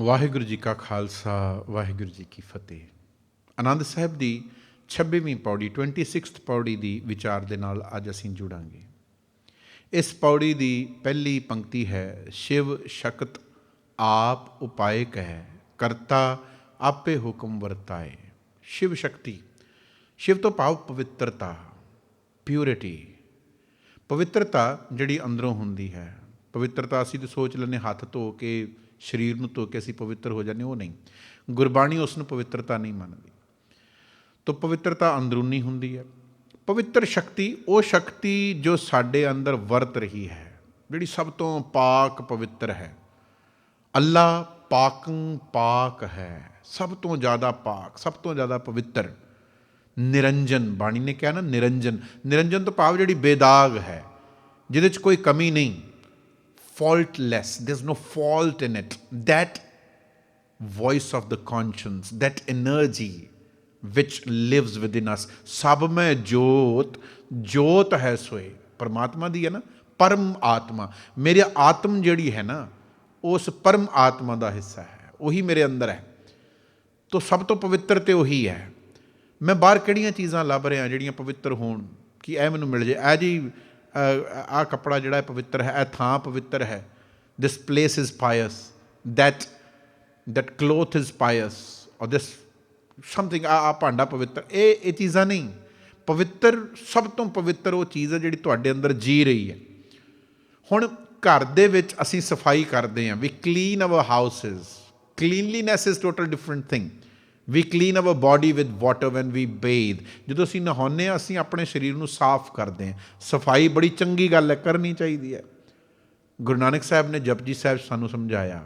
ਵਾਹਿਗੁਰੂ ਜੀ ਕਾ ਖਾਲਸਾ, ਵਾਹਿਗੁਰੂ ਜੀ ਕੀ ਫਤਿਹ। ਆਨੰਦ ਸਾਹਿਬ ਦੀ 26ਵੀਂ ਪੌੜੀ 26th ਪੌੜੀ ਦੀ ਵਿਚਾਰ ਦੇ ਨਾਲ ਅੱਜ ਅਸੀਂ ਜੁੜਾਂਗੇ। ਇਸ ਪੌੜੀ ਦੀ ਪਹਿਲੀ ਪੰਕਤੀ ਹੈ, ਸ਼ਿਵ ਸ਼ਕਤ ਆਪ ਉਪਾਏ ਕਹਿ, ਕਰਤਾ ਆਪੇ ਹੁਕਮ ਵਰਤਾਏ। ਸ਼ਿਵ ਸ਼ਕਤੀ, ਸ਼ਿਵ ਤੋਂ ਭਾਵ ਪਵਿੱਤਰਤਾ ਪਿਉਰਿਟੀ ਪਵਿੱਤਰਤਾ ਜਿਹੜੀ ਅੰਦਰੋਂ ਹੁੰਦੀ ਹੈ, ਪਵਿੱਤਰਤਾ ਅਸੀਂ ਤਾਂ ਸੋਚ ਲੈਂਦੇ ਹੱਥ ਧੋ ਕੇ ਸਰੀਰ ਨੂੰ ਧੋ ਕੇ ਅਸੀਂ ਪਵਿੱਤਰ ਹੋ ਜਾਂਦੇ ਉਹ ਨਹੀਂ। ਗੁਰਬਾਣੀ ਉਸ ਨੂੰ ਪਵਿੱਤਰਤਾ ਨਹੀਂ ਮੰਨਦੀ। ਤੋ ਪਵਿੱਤਰਤਾ ਅੰਦਰੂਨੀ ਹੁੰਦੀ ਹੈ। ਪਵਿੱਤਰ ਸ਼ਕਤੀ, ਉਹ ਸ਼ਕਤੀ ਜੋ ਸਾਡੇ ਅੰਦਰ ਵਰਤ ਰਹੀ ਹੈ, ਜਿਹੜੀ ਸਭ ਤੋਂ ਪਾਕ ਪਵਿੱਤਰ ਹੈ। ਅੱਲਾ ਪਾਕੰ ਪਾਕ ਹੈ, ਸਭ ਤੋਂ ਜ਼ਿਆਦਾ ਪਾਕ, ਸਭ ਤੋਂ ਜ਼ਿਆਦਾ ਪਵਿੱਤਰ। ਨਿਰੰਜਨ, ਬਾਣੀ ਨੇ ਕਿਹਾ ਨਾ, ਨਿਰੰਜਨ। ਨਿਰੰਜਨ ਤੋਂ ਭਾਵ ਜਿਹੜੀ ਬੇਦਾਗ ਹੈ, ਜਿਹਦੇ 'ਚ ਕੋਈ ਕਮੀ ਨਹੀਂ। Faultless. There's no fault in it. That voice of the conscience, that energy which lives within us. ਸਭ ਮੈਂ ਜੋਤ ਜੋਤ ਹੈ ਸੋਏ ਪਰਮਾਤਮਾ ਦੀ ਹੈ ਨਾ ਪਰਮ ਆਤਮਾ ਮੇਰੇ ਆਤਮ ਜਿਹੜੀ ਹੈ ਨਾ ਉਸ ਪਰਮ ਆਤਮਾ ਦਾ ਹਿੱਸਾ ਹੈ ਉਹੀ ਮੇਰੇ ਅੰਦਰ ਹੈ ਤੋ ਸਭ ਤੋਂ ਪਵਿੱਤਰ ਤੇ ਉਹੀ ਹੈ ਮੈਂ ਬਾਹਰ ਕਿਹੜੀਆਂ ਚੀਜ਼ਾਂ ਲੱਭ ਰਿਹਾ ਜਿਹੜੀਆਂ ਪਵਿੱਤਰ ਹੋਣ ਕਿ ਇਹ ਮੈਨੂੰ ਮਿਲ ਜੇ ਇਹ ਜੀ ਆ ਕੱਪੜਾ ਜਿਹੜਾ ਪਵਿੱਤਰ ਹੈ, ਇਹ ਥਾਂ ਪਵਿੱਤਰ ਹੈ। This place is pious that that cloth is pious. Or this something, ਆ ਆ ਭਾਂਡਾ ਪਵਿੱਤਰ। ਇਹ ਇਹ ਚੀਜ਼ਾਂ ਨਹੀਂ। ਪਵਿੱਤਰ, ਸਭ ਤੋਂ ਪਵਿੱਤਰ ਉਹ ਚੀਜ਼ ਹੈ ਜਿਹੜੀ ਤੁਹਾਡੇ ਅੰਦਰ ਜੀ ਰਹੀ ਹੈ। ਹੁਣ ਘਰ ਦੇ ਵਿੱਚ ਅਸੀਂ ਸਫ਼ਾਈ ਕਰਦੇ ਹਾਂ we clean our houses cleanliness is total different thing we clean our body with water when we bathe ਜਦੋਂ ਅਸੀਂ ਨਹਾਉਂਦੇ ਹਾਂ, ਅਸੀਂ ਆਪਣੇ ਸਰੀਰ ਨੂੰ ਸਾਫ਼ ਕਰਦੇ ਹਾਂ। ਸਫ਼ਾਈ ਬੜੀ ਚੰਗੀ ਗੱਲ ਹੈ, ਕਰਨੀ ਚਾਹੀਦੀ ਹੈ। ਗੁਰੂ ਨਾਨਕ ਸਾਹਿਬ ਨੇ ਜਪਜੀ ਸਾਹਿਬ ਸਾਨੂੰ ਸਮਝਾਇਆ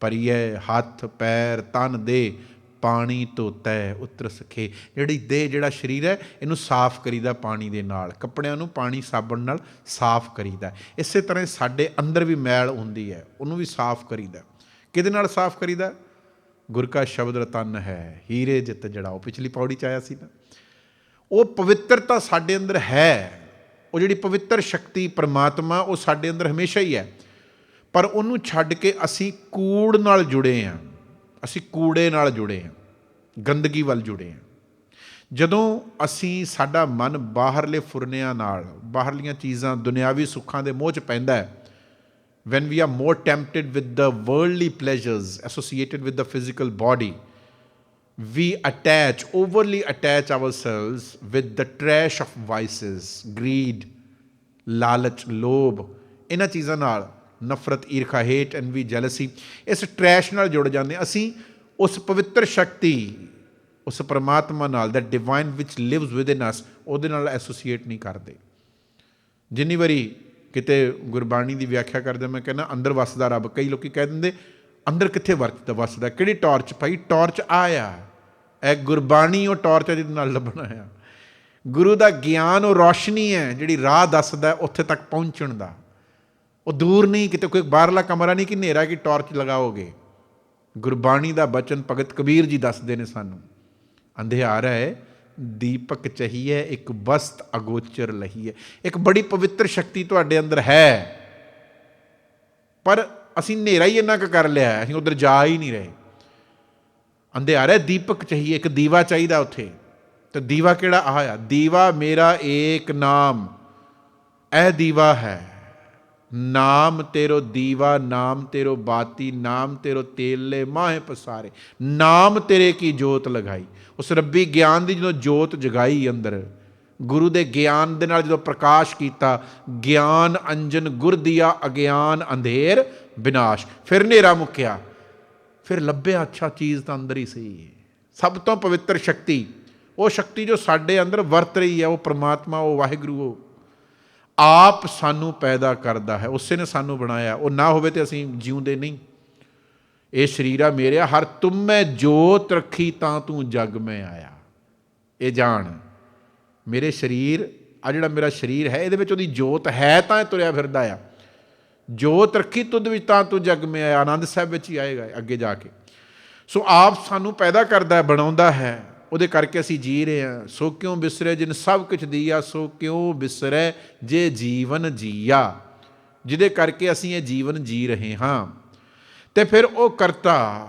ਪਰਿਐ ਹੱਥ, ਪੈਰ ਤਨ ਦੇ, ਪਾਣੀ ਧੋਤਾ, ਉਤਰ ਸਖੇ। ਜਿਹੜੀ ਦੇਹ, ਜਿਹੜਾ ਸਰੀਰ ਹੈ, ਇਹਨੂੰ ਸਾਫ਼ ਕਰੀਦਾ ਪਾਣੀ ਦੇ ਨਾਲ। ਕੱਪੜਿਆਂ ਨੂੰ ਪਾਣੀ, ਸਾਬਣ ਨਾਲ ਸਾਫ਼ ਕਰੀਦਾ। ਇਸੇ ਤਰ੍ਹਾਂ ਸਾਡੇ ਅੰਦਰ ਵੀ ਮੈਲ ਹੁੰਦੀ ਹੈ, ਉਹਨੂੰ ਵੀ ਸਾਫ਼ ਕਰੀਦਾ। ਕਿਹਦੇ ਨਾਲ ਸਾਫ਼ ਕਰੀਦਾ? ਗੁਰ ਕਾ ਸ਼ਬਦ ਰਤਨ ਹੈ, ਹੀਰੇ ਜਿੱਤ ਜਿਹੜਾ ਉਹ ਪਿਛਲੀ ਪੌੜੀ ਚ ਆਇਆ ਸੀ ਨਾ। ਉਹ ਪਵਿੱਤਰਤਾ ਸਾਡੇ ਅੰਦਰ ਹੈ। ਉਹ ਜਿਹੜੀ ਪਵਿੱਤਰ ਸ਼ਕਤੀ ਪ੍ਰਮਾਤਮਾ, ਉਹ ਸਾਡੇ ਅੰਦਰ ਹਮੇਸ਼ਾ ਹੀ ਹੈ। ਪਰ ਉਹਨੂੰ ਛੱਡ ਕੇ ਅਸੀਂ ਕੂੜ ਨਾਲ ਜੁੜੇ ਹਾਂ। ਅਸੀਂ ਕੂੜੇ ਨਾਲ ਜੁੜੇ ਹਾਂ। ਗੰਦਗੀ ਵੱਲ ਜੁੜੇ ਹਾਂ। ਜਦੋਂ ਅਸੀਂ ਸਾਡਾ ਮਨ ਬਾਹਰਲੇ ਫੁਰਨਿਆਂ ਨਾਲ, ਬਾਹਰਲੀਆਂ ਚੀਜ਼ਾਂ ਦੁਨਿਆਵੀ ਸੁੱਖਾਂ ਦੇ ਮੋਹ 'ਚ ਪੈਂਦਾ ਹੈ when we are more tempted with the worldly pleasures associated with the physical body, we attach, overly attach ourselves with the trash of vices, greed, ਲਾਲਚ ਲੋਭ ਇਹਨਾਂ ਚੀਜ਼ਾਂ ਨਾਲ ਨਫ਼ਰਤ ਈਰਖਾ ਹੇਟ ਐਨਵੀ ਜੈਲਸੀ ਇਸ ਟਰੈਸ਼ ਨਾਲ ਜੁੜ ਜਾਂਦੇ ਹਾਂ। ਅਸੀਂ ਉਸ ਪਵਿੱਤਰ ਸ਼ਕਤੀ ਉਸ ਪਰਮਾਤਮਾ ਨਾਲ ਦਾ ਡਿਵਾਈਨ ਵਿਚ ਲਿਵਸ ਵਿਦਿਨ ਅਸ ਉਹਦੇ ਨਾਲ ਐਸੋਸੀਏਟ ਨਹੀਂ ਕਰਦੇ ਜਿੰਨੀ ਵਾਰੀ ਕਿਤੇ ਗੁਰਬਾਣੀ ਦੀ ਵਿਆਖਿਆ ਕਰਦੇ ਮੈਂ ਕਹਿੰਦਾ ਅੰਦਰ ਵਸਦਾ ਰੱਬ। ਕਈ ਲੋਕੀ ਕਹਿ ਦਿੰਦੇ, ਅੰਦਰ ਕਿੱਥੇ ਵਰਤਦਾ ਵਸਦਾ? ਕਿਹੜੀ ਟਾਰਚ ਭਾਈ? ਟਾਰਚ ਆਇਆ। ਇਹ ਗੁਰਬਾਣੀ ਉਹ ਟਾਰਚ ਹੈ ਜਿਹਦੇ ਨਾਲ ਲੱਭਣਾ ਆ। ਗੁਰੂ ਦਾ ਗਿਆਨ ਉਹ ਰੋਸ਼ਨੀ ਹੈ ਜਿਹੜੀ ਰਾਹ ਦੱਸਦਾ ਉੱਥੇ ਤੱਕ ਪਹੁੰਚਣ ਦਾ। ਉਹ ਦੂਰ ਨਹੀਂ, ਕਿਤੇ ਕੋਈ ਬਾਹਰਲਾ ਕਮਰਾ ਨਹੀਂ ਕਿ ਹਨੇਰਾ ਕੀ ਟਾਰਚ ਲਗਾਓਗੇ? ਗੁਰਬਾਣੀ ਦਾ ਬਚਨ ਭਗਤ ਕਬੀਰ ਜੀ ਦੱਸਦੇ ਨੇ ਸਾਨੂੰ। ਅੰਧਿਆਰ ਹੈ। ਦੀਪਕ ਚਹੀਏ, ਇੱਕ ਬਸਤ ਅਗੋਚਰ ਲਹੀਏ। ਇੱਕ ਬੜੀ ਪਵਿੱਤਰ ਸ਼ਕਤੀ ਤੁਹਾਡੇ ਅੰਦਰ ਹੈ। ਪਰ ਅਸੀਂ ਹਨੇਰਾ ਹੀ ਇੰਨਾ ਕੁ ਕਰ ਲਿਆ ਅਸੀਂ ਉਧਰ ਜਾ ਹੀ ਨਹੀਂ ਰਹੇ। ਅੰਧਿਆਰ ਹੈ, ਦੀਪਕ ਚਾਹੀਏ, ਇੱਕ ਦੀਵਾ ਚਾਹੀਦਾ ਉੱਥੇ। ਤੇ ਦੀਵਾ ਕਿਹੜਾ? ਆਹ ਦੀਵਾ ਮੇਰਾ ਏਕ ਨਾਮ। ਇਹ ਦੀਵਾ ਹੈ। ਨਾਮ ਤੇਰੋ ਦੀਵਾ, ਨਾਮ ਤੇਰੋ ਬਾਤੀ, ਨਾਮ ਤੇਰੋ ਤੇਲੇ, ਮਾਹੇ ਪਸਾਰੇ। ਨਾਮ ਤੇਰੇ ਕੀ ਜੋਤ ਲਗਾਈ? ਉਸ ਰੱਬੀ ਗਿਆਨ ਦੀ ਜਦੋਂ ਜੋਤ ਜਗਾਈ ਅੰਦਰ, ਗੁਰੂ ਦੇ ਗਿਆਨ ਦੇ ਨਾਲ ਜਦੋਂ ਪ੍ਰਕਾਸ਼ ਕੀਤਾ, ਗਿਆਨ ਅੰਜਨ ਗੁਰ ਦਿਆ, ਅਗਿਆਨ ਅੰਧੇਰ ਵਿਨਾਸ਼ ਫਿਰ ਹਨੇਰਾ ਮੁੱਕਿਆ। ਫਿਰ ਲੱਭਿਆ ਅੱਛਾ ਚੀਜ਼ ਤਾਂ ਅੰਦਰ ਹੀ ਸੀ ਸਭ ਤੋਂ ਪਵਿੱਤਰ ਸ਼ਕਤੀ, ਉਹ ਸ਼ਕਤੀ ਜੋ ਸਾਡੇ ਅੰਦਰ ਵਰਤ ਰਹੀ ਹੈ ਉਹ ਪ੍ਰਮਾਤਮਾ, ਉਹ ਵਾਹਿਗੁਰੂ, ਉਹ ਆਪ ਸਾਨੂੰ ਪੈਦਾ ਕਰਦਾ ਹੈ, ਉਸੇ ਨੇ ਸਾਨੂੰ ਬਣਾਇਆ। ਉਹ ਨਾ ਹੋਵੇ ਤੇ ਅਸੀਂ ਜਿਉਂਦੇ ਨਹੀਂ। ਇਹ ਸਰੀਰ ਆ ਮੇਰਿਆ ਹਰ ਤੁਮੈ ਜੋਤ ਰੱਖੀ ਤਾਂ ਤੂੰ ਜਗ ਮੈਂ ਆਇਆ। ਇਹ ਜਾਣ। ਮੇਰੇ ਸਰੀਰ, ਆ ਜਿਹੜਾ ਮੇਰਾ ਸਰੀਰ ਹੈ, ਇਹਦੇ ਵਿੱਚ ਉਹਦੀ ਜੋਤ ਹੈ ਤਾਂ ਇਹ ਤੁਰਿਆ ਫਿਰਦਾ ਆ। ਜੋਤ ਰੱਖੀ ਤੁਧ ਵਿੱਚ ਤਾਂ ਤੂੰ ਜਗ ਮੈਂ ਆਇਆ। ਆਨੰਦ ਸਾਹਿਬ ਵਿੱਚ ਹੀ ਆਏਗਾ ਅੱਗੇ ਜਾ ਕੇ। ਸੋ ਆਪ ਸਾਨੂੰ ਪੈਦਾ ਕਰਦਾ ਹੈ, ਬਣਾਉਂਦਾ ਹੈ। ਉਹਦੇ ਕਰਕੇ ਅਸੀਂ ਜੀ ਰਹੇ ਹਾਂ। ਸੋ ਕਿਉਂ ਬਿਸਰੇ ਜਿਨ ਸਭ ਕੁਝ ਦੀਆ, ਸੋ ਕਿਉਂ ਬਿਸਰੇ ਜੇ ਜੀਵਨ ਜੀਆ? ਜਿਹਦੇ ਕਰਕੇ ਅਸੀਂ ਇਹ ਜੀਵਨ ਜੀ ਰਹੇ ਹਾਂ। ਤੇ ਫਿਰ ਉਹ ਕਰਤਾ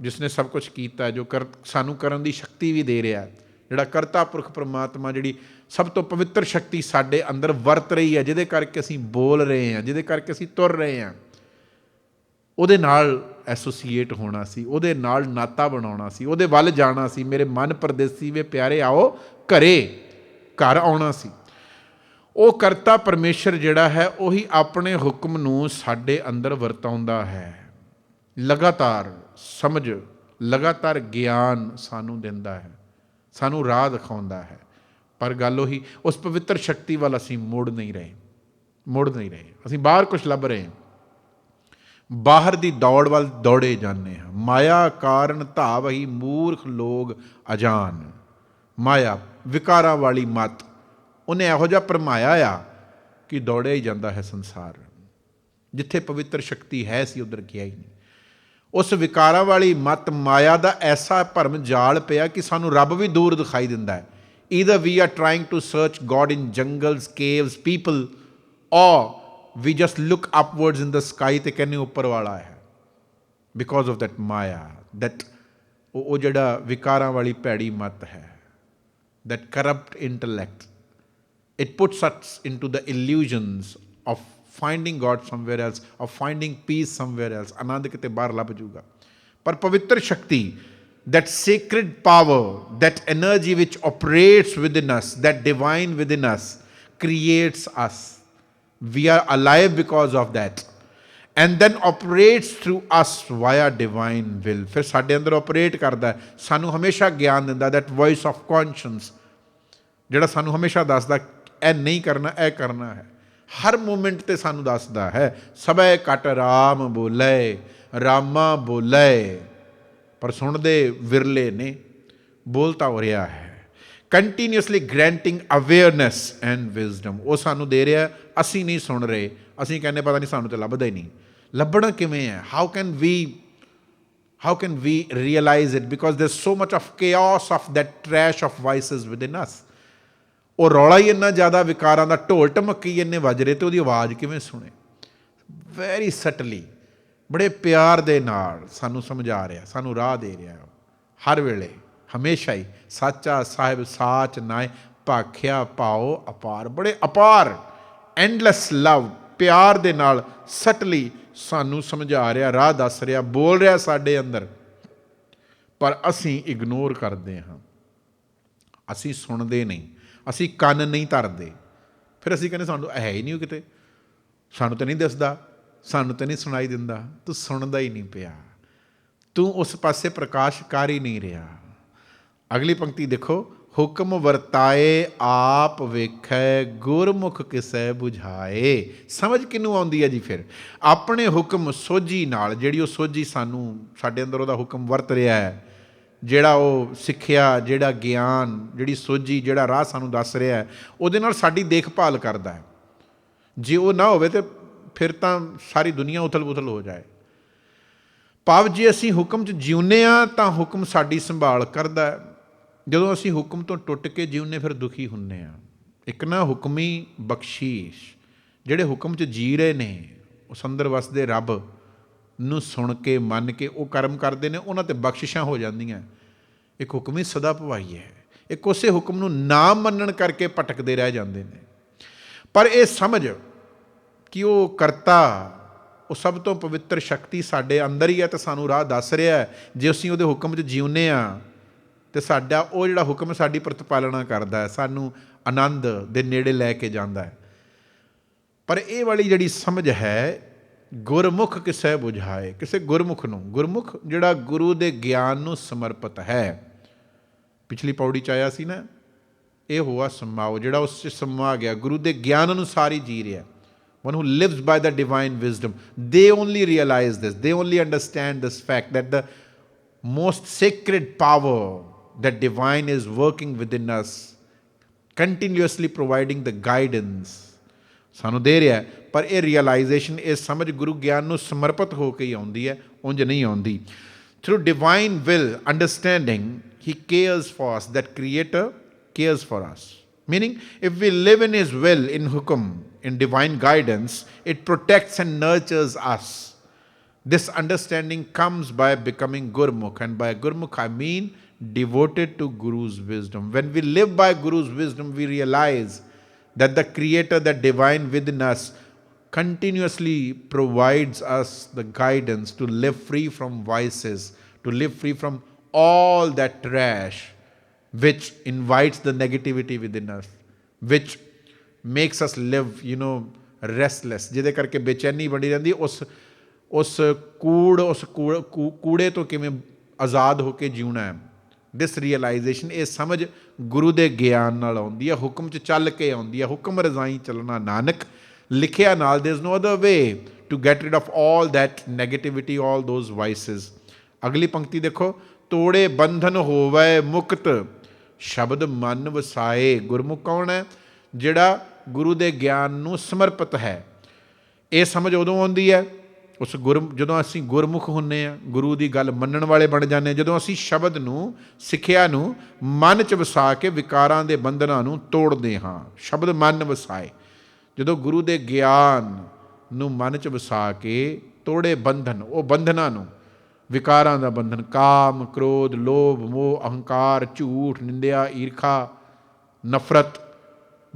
ਜਿਸ ਨੇ ਸਭ ਕੁਝ ਕੀਤਾ, ਜੋ ਕਰ, ਸਾਨੂੰ ਕਰਨ ਦੀ ਸ਼ਕਤੀ ਵੀ ਦੇ ਰਿਹਾ। ਜਿਹੜਾ ਕਰਤਾ ਪੁਰਖ ਪ੍ਰਮਾਤਮਾ, ਜਿਹੜੀ ਸਭ ਤੋਂ ਪਵਿੱਤਰ ਸ਼ਕਤੀ ਸਾਡੇ ਅੰਦਰ ਵਰਤ ਰਹੀ ਹੈ, ਜਿਹਦੇ ਕਰਕੇ ਅਸੀਂ ਬੋਲ ਰਹੇ ਹਾਂ, ਜਿਹਦੇ ਕਰਕੇ ਅਸੀਂ ਤੁਰ ਰਹੇ ਹਾਂ। ਉਹਦੇ ਨਾਲ ਐਸੋਸੀਏਟ ਹੋਣਾ ਸੀ, ਉਹਦੇ ਨਾਲ ਨਾਤਾ ਬਣਾਉਣਾ ਸੀ, ਉਹਦੇ ਵੱਲ ਜਾਣਾ ਸੀ, ਮੇਰੇ ਮਨ ਪਰਦੇਸੀ ਵੇ ਪਿਆਰੇ ਆਓ ਘਰੇ, ਘਰ ਆਉਣਾ ਸੀ। ਉਹ ਕਰਤਾ ਪਰਮੇਸ਼ਰ ਜਿਹੜਾ ਹੈ, ਉਹੀ ਆਪਣੇ ਹੁਕਮ ਨੂੰ ਸਾਡੇ ਅੰਦਰ ਵਰਤਾਉਂਦਾ ਹੈ। ਲਗਾਤਾਰ ਸਮਝ, ਲਗਾਤਾਰ ਗਿਆਨ ਸਾਨੂੰ ਦਿੰਦਾ ਹੈ, ਸਾਨੂੰ ਰਾਹ ਦਿਖਾਉਂਦਾ ਹੈ। ਪਰ ਗੱਲ ਉਹੀ, ਉਸ ਪਵਿੱਤਰ ਸ਼ਕਤੀ ਵੱਲ ਅਸੀਂ ਮੁੜ ਨਹੀਂ ਰਹੇ, ਮੁੜ ਨਹੀਂ ਰਹੇ। ਅਸੀਂ ਬਾਹਰ ਕੁਝ ਲੱਭ ਰਹੇ ਹਾਂ। ਬਾਹਰ ਦੀ ਦੌੜ ਵੱਲ ਦੌੜੇ ਜਾਂਦੇ ਹਾਂ। ਮਾਇਆ ਕਾਰਨ ਧਾਵਹੀ ਮੂਰਖ ਲੋਗ ਅਜਾਨ। ਮਾਇਆ ਵਿਕਾਰਾਂ ਵਾਲੀ ਮਤ। ਉਹਨੇ ਇਹੋ ਜਿਹਾ ਪਰਮਾਇਆ ਆ ਕਿ ਦੌੜਿਆ ਹੀ ਜਾਂਦਾ ਹੈ ਸੰਸਾਰ। ਜਿੱਥੇ ਪਵਿੱਤਰ ਸ਼ਕਤੀ ਹੈ ਸੀ, ਉਧਰ ਗਿਆ ਹੀ ਨਹੀਂ। ਉਸ ਵਿਕਾਰਾਂ ਵਾਲੀ ਮਤ ਮਾਇਆ ਦਾ ਐਸਾ ਭਰਮ ਜਾਲ ਪਿਆ ਕਿ ਸਾਨੂੰ ਰੱਬ ਵੀ ਦੂਰ ਦਿਖਾਈ ਦਿੰਦਾ ਹੈ। Either we are trying to search god in jungles caves people or we just look upwards in the sky ਤੇ ਕਹਿੰਦੇ ਉੱਪਰ ਵਾਲਾ ਹੈ because of that Maya that ਉਹ ਉਹ ਜਿਹੜਾ ਵਿਕਾਰਾਂ ਵਾਲੀ ਭੈੜੀ ਮਤ ਹੈ that corrupt intellect. It puts us into the illusions of finding God somewhere else, of finding peace somewhere else. ਆਨੰਦ ਕਿਤੇ ਬਾਹਰ ਲੱਭ ਜੂਗਾ ਪਰ ਪਵਿੱਤਰ ਸ਼ਕਤੀ that sacred power, that energy which operates within us, that divine within us, creates us. We are alive because of that. And then operates through us via divine will ਫਿਰ ਸਾਡੇ ਅੰਦਰ operate ਕਰਦਾ ਸਾਨੂੰ ਹਮੇਸ਼ਾ ਗਿਆਨ ਦਿੰਦਾ ਦੈਟ voice of conscience. ਜਿਹੜਾ ਸਾਨੂੰ ਹਮੇਸ਼ਾ ਦੱਸਦਾ ਇਹ ਨਹੀਂ ਕਰਨਾ ਇਹ ਕਰਨਾ ਹੈ ਹਰ ਮੂਮੈਂਟ ਤੇ ਸਾਨੂੰ ਦੱਸਦਾ ਹੈ ਸਭੈ ਕਟ ਰਾਮ ਬੋਲੇ ਰਾਮਾ ਬੋਲੇ ਪਰ ਸੁਣਦੇ ਵਿਰਲੇ ਨੇ ਬੋਲਤਾ ਹੋ ਰਿਹਾ ਹੈ continuously granting awareness and wisdom ਉਹ ਸਾਨੂੰ ਦੇ ਰਿਹਾ, ਅਸੀਂ ਨਹੀਂ ਸੁਣ ਰਹੇ। ਅਸੀਂ ਕਹਿੰਦੇ ਪਤਾ ਨਹੀਂ ਸਾਨੂੰ ਤਾਂ ਲੱਭਦਾ ਹੀ ਨਹੀਂ। ਲੱਭਣਾ ਕਿਵੇਂ ਹੈ? How can we how can we realize it? Because there's so much of chaos of that trash of vices within us ਉਹ ਰੌਲਾ ਹੀ ਇੰਨਾ ਜ਼ਿਆਦਾ ਵਿਕਾਰਾਂ ਦਾ ਢੋਲ ਢਮੱਕੀ ਇੰਨੇ ਵੱਜ ਰਹੇ ਤੇ ਉਹਦੀ ਆਵਾਜ਼ ਕਿਵੇਂ ਸੁਣੇ? ਵੈਰੀ ਸਟਲੀ ਬੜੇ ਪਿਆਰ ਦੇ ਨਾਲ ਸਾਨੂੰ ਸਮਝਾ ਰਿਹਾ, ਸਾਨੂੰ ਰਾਹ ਦੇ ਰਿਹਾ ਹਰ ਵੇਲੇ ਹਮੇਸ਼ਾ ਹੀ ਸਾਚਾ ਸਾਹਿਬ, ਸਾਚ ਨਾਏ ਭਾਖਿਆ ਪਾਓ ਅਪਾਰ। ਬੜੇ ਅਪਾਰ ਐਂਡਲੈਸ ਲਵ ਪਿਆਰ ਦੇ ਨਾਲ ਸਟਲੀ ਸਾਨੂੰ ਸਮਝਾ ਰਿਹਾ, ਰਾਹ ਦੱਸ ਰਿਹਾ, ਬੋਲ ਰਿਹਾ ਸਾਡੇ ਅੰਦਰ। ਪਰ ਅਸੀਂ ਇਗਨੋਰ ਕਰਦੇ ਹਾਂ। ਅਸੀਂ ਸੁਣਦੇ ਨਹੀਂ, ਅਸੀਂ ਕੰਨ ਨਹੀਂ ਧਰਦੇ। ਫਿਰ ਅਸੀਂ ਕਹਿੰਦੇ ਸਾਨੂੰ ਹੈ ਹੀ ਨਹੀਂ ਉਹ ਕਿਤੇ। ਸਾਨੂੰ ਤਾਂ ਨਹੀਂ ਦਿਸਦਾ, ਸਾਨੂੰ ਤਾਂ ਨਹੀਂ ਸੁਣਾਈ ਦਿੰਦਾ। ਤੂੰ ਸੁਣਦਾ ਹੀ ਨਹੀਂ ਪਿਆ। ਤੂੰ ਉਸ ਪਾਸੇ ਪ੍ਰਕਾਸ਼ ਕਰ ਹੀ ਨਹੀਂ ਰਿਹਾ। ਅਗਲੀ ਪੰਕਤੀ ਦੇਖੋ, ਹੁਕਮ ਵਰਤਾਏ ਆਪ ਵੇਖੈ, ਗੁਰਮੁਖ ਕਿਸੈ 부ਝਾਏ ਸਮਝ ਕਿਨੂੰ ਆਉਂਦੀ ਹੈ ਜੀ ਫਿਰ? ਆਪਣੇ ਹੁਕਮ ਸੋਝੀ ਨਾਲ, ਜਿਹੜੀ ਉਹ ਸੋਝੀ ਸਾਨੂੰ, ਸਾਡੇ ਅੰਦਰ ਉਹਦਾ ਹੁਕਮ ਵਰਤ ਰਿਹਾ ਹੈ, ਜਿਹੜਾ ਉਹ ਸਿੱਖਿਆ, ਜਿਹੜਾ ਗਿਆਨ, ਜਿਹੜੀ ਸੋਝੀ, ਜਿਹੜਾ ਰਾਹ ਸਾਨੂੰ ਦੱਸ ਰਿਹਾ ਹੈ, ਉਹਦੇ ਨਾਲ ਸਾਡੀ ਦੇਖਭਾਲ ਕਰਦਾ ਹੈ। ਜੇ ਉਹ ਨਾ ਹੋਵੇ ਤੇ ਫਿਰ ਤਾਂ ਸਾਰੀ ਦੁਨੀਆ ਉਥਲ-ਪੁਥਲ ਹੋ ਜਾਏ। ਭਾਵ ਜੇ ਅਸੀਂ ਹੁਕਮ 'ਚ ਜਿਉਂਦੇ ਆ ਤਾਂ ਹੁਕਮ ਸਾਡੀ ਸੰਭਾਲ ਕਰਦਾ ਹੈ। ਜਦੋਂ ਅਸੀਂ ਹੁਕਮ ਤੋਂ ਟੁੱਟ ਕੇ ਜਿਉਂਦੇ ਫਿਰ ਦੁਖੀ ਹੁੰਨੇ ਆ ਇੱਕ ਨਾ ਹੁਕਮੀ ਬਖਸ਼ੀਸ਼, ਜਿਹੜੇ ਹੁਕਮ 'ਚ ਜੀ ਰਹੇ ਨੇ ਉਸ ਅੰਦਰ ਵਸਦੇ ਰੱਬ ਨੂੰ ਸੁਣ ਕੇ, ਮੰਨ ਕੇ, ਉਹ ਕਰਮ ਕਰਦੇ ਨੇ, ਉਹਨਾਂ ਤੇ ਬਖਸ਼ਿਸ਼ਾਂ ਹੋ ਜਾਂਦੀਆਂ। ਇੱਕ ਹੁਕਮੀ ਸਦਾ ਭਵਾਈ ਹੈ। ਇੱਕ ਉਸੇ ਹੁਕਮ ਨੂੰ ਨਾ ਮੰਨਣ ਕਰਕੇ ਭਟਕਦੇ ਰਹਿ ਜਾਂਦੇ ਨੇ। ਪਰ ਇਹ ਸਮਝ ਕਿ ਉਹ ਕਰਤਾ, ਉਹ ਸਭ ਤੋਂ ਪਵਿੱਤਰ ਸ਼ਕਤੀ ਸਾਡੇ ਅੰਦਰ ਹੀ ਹੈ ਤੇ ਸਾਨੂੰ ਰਾਹ ਦੱਸ ਰਿਹਾ ਹੈ। ਜੇ ਅਸੀਂ ਉਹਦੇ ਹੁਕਮ 'ਚ ਜਿਉਂਦੇ ਆ ਤੇ ਸਾਡਾ ਉਹ ਜਿਹੜਾ ਹੁਕਮ ਸਾਡੀ ਪ੍ਰਤਪਾਲਣਾ ਕਰਦਾ ਹੈ, ਸਾਨੂੰ ਆਨੰਦ ਦੇ ਨੇੜੇ ਲੈ ਕੇ ਜਾਂਦਾ ਹੈ। ਪਰ ਇਹ ਵਾਲੀ ਜਿਹੜੀ ਸਮਝ ਹੈ, ਗੁਰਮੁਖ ਕਿਸੇ 부ਝਾਏ ਕਿਸੇ ਗੁਰਮੁਖ ਨੂੰ, ਗੁਰਮੁਖ ਜਿਹੜਾ ਗੁਰੂ ਦੇ ਗਿਆਨ ਨੂੰ ਸਮਰਪਿਤ ਹੈ। ਪਿਛਲੀ ਪੌੜੀ ਚ ਆਇਆ ਸੀ ਨਾ, ਇਹ ਹੋਆ ਸਮਾਓ, ਜਿਹੜਾ ਉਸ ਚ ਸਮਾ ਗਿਆ, ਗੁਰੂ ਦੇ ਗਿਆਨ ਅਨੁਸਾਰ ਹੀ ਜੀ ਰਿਹਾ one who lives by the divine wisdom, they only realize this, they only understand this fact that the most sacred power that divine is working within us, continuously providing the guidance. ਸਾਨੂੰ ਦੇ ਰਿਹਾ ਪਰ ਇਹ realisation ਇਹ ਸਮਝ ਗੁਰੂ ਗਿਆਨ ਨੂੰ ਸਮਰਪਿਤ ਹੋ ਕੇ ਹੀ ਆਉਂਦੀ ਹੈ ਉੰਜ ਨਹੀਂ ਆਉਂਦੀ। Through divine will understanding he cares for us that meaning if we live in his will in hukum in divine guidance it protects and nurtures us. This understanding comes by becoming gurmukh and by gurmukh i mean devoted to Guru's wisdom. When we live by Guru's wisdom, we realize that the Creator, the divine within us, continuously provides us the guidance to live free from vices, to live free from all that trash which invites the negativity within us, which makes us live, you know, restless, ਜਿਹਦੇ ਕਰਕੇ ਬੇਚੈਨੀ ਬਣੀ ਰਹਿੰਦੀ ਉਸ ਉਸ ਕੂੜ ਉਸ ਕੂੜ- ਕੂ- ਕੂੜੇ ਤੋਂ ਕਿਵੇਂ ਆਜ਼ਾਦ ਹੋ ਕੇ ਜਿਉਣਾ ਹੈ ਦਿਸ ਰੀਅਲਾਈਜੇਸ਼ਨ ਇਹ ਸਮਝ ਗੁਰੂ ਦੇ ਗਿਆਨ ਨਾਲ ਆਉਂਦੀ ਹੈ, ਹੁਕਮ 'ਚ ਚੱਲ ਕੇ ਆਉਂਦੀ ਹੈ, ਹੁਕਮ ਰਜ਼ਾਈ ਚੱਲਣਾ ਨਾਨਕ, ਲਿਖਿਆ ਨਾਲ there is no other way to get rid of all that negativity all those voices ਅਗਲੀ ਪੰਕਤੀ ਦੇਖੋ, ਤੋੜੇ ਬੰਧਨ ਹੋਵੇ ਮੁਕਤ, ਸ਼ਬਦ ਮਨ ਵਸਾਏ, ਗੁਰਮੁਖ ਕੌਣ ਹੈ? ਜਿਹੜਾ ਗੁਰੂ ਦੇ ਗਿਆਨ ਨੂੰ ਸਮਰਪਿਤ ਹੈ। ਇਹ ਸਮਝ ਉਦੋਂ ਆਉਂਦੀ ਹੈ ਉਸ ਗੁਰ ਜਦੋਂ ਅਸੀਂ ਗੁਰਮੁਖ ਹੁੰਨੇ ਆ, ਗੁਰੂ ਦੀ ਗੱਲ ਮੰਨਣ ਵਾਲੇ ਬਣ ਜਾਂਦੇ ਹਾਂ ਜਦੋਂ ਅਸੀਂ ਸ਼ਬਦ ਨੂੰ, ਸਿੱਖਿਆ ਨੂੰ ਮਨ ਚ ਵਸਾ ਕੇ ਵਿਕਾਰਾਂ ਦੇ ਬੰਧਨਾਂ ਨੂੰ ਤੋੜਦੇ ਹਾਂ, ਸ਼ਬਦ ਮਨ ਵਸਾਏ, ਜਦੋਂ ਗੁਰੂ ਦੇ ਗਿਆਨ ਨੂੰ ਮਨ ਚ ਵਸਾ ਕੇ ਤੋੜੇ ਬੰਧਨ, ਉਹ ਬੰਧਨਾਂ ਨੂੰ, ਵਿਕਾਰਾਂ ਦਾ ਬੰਧਨ, ਕਾਮ, ਕ੍ਰੋਧ, ਲੋਭ, ਮੋਹ, ਅਹੰਕਾਰ, ਝੂਠ, ਨਿੰਦਿਆ, ਈਰਖਾ, ਨਫ਼ਰਤ,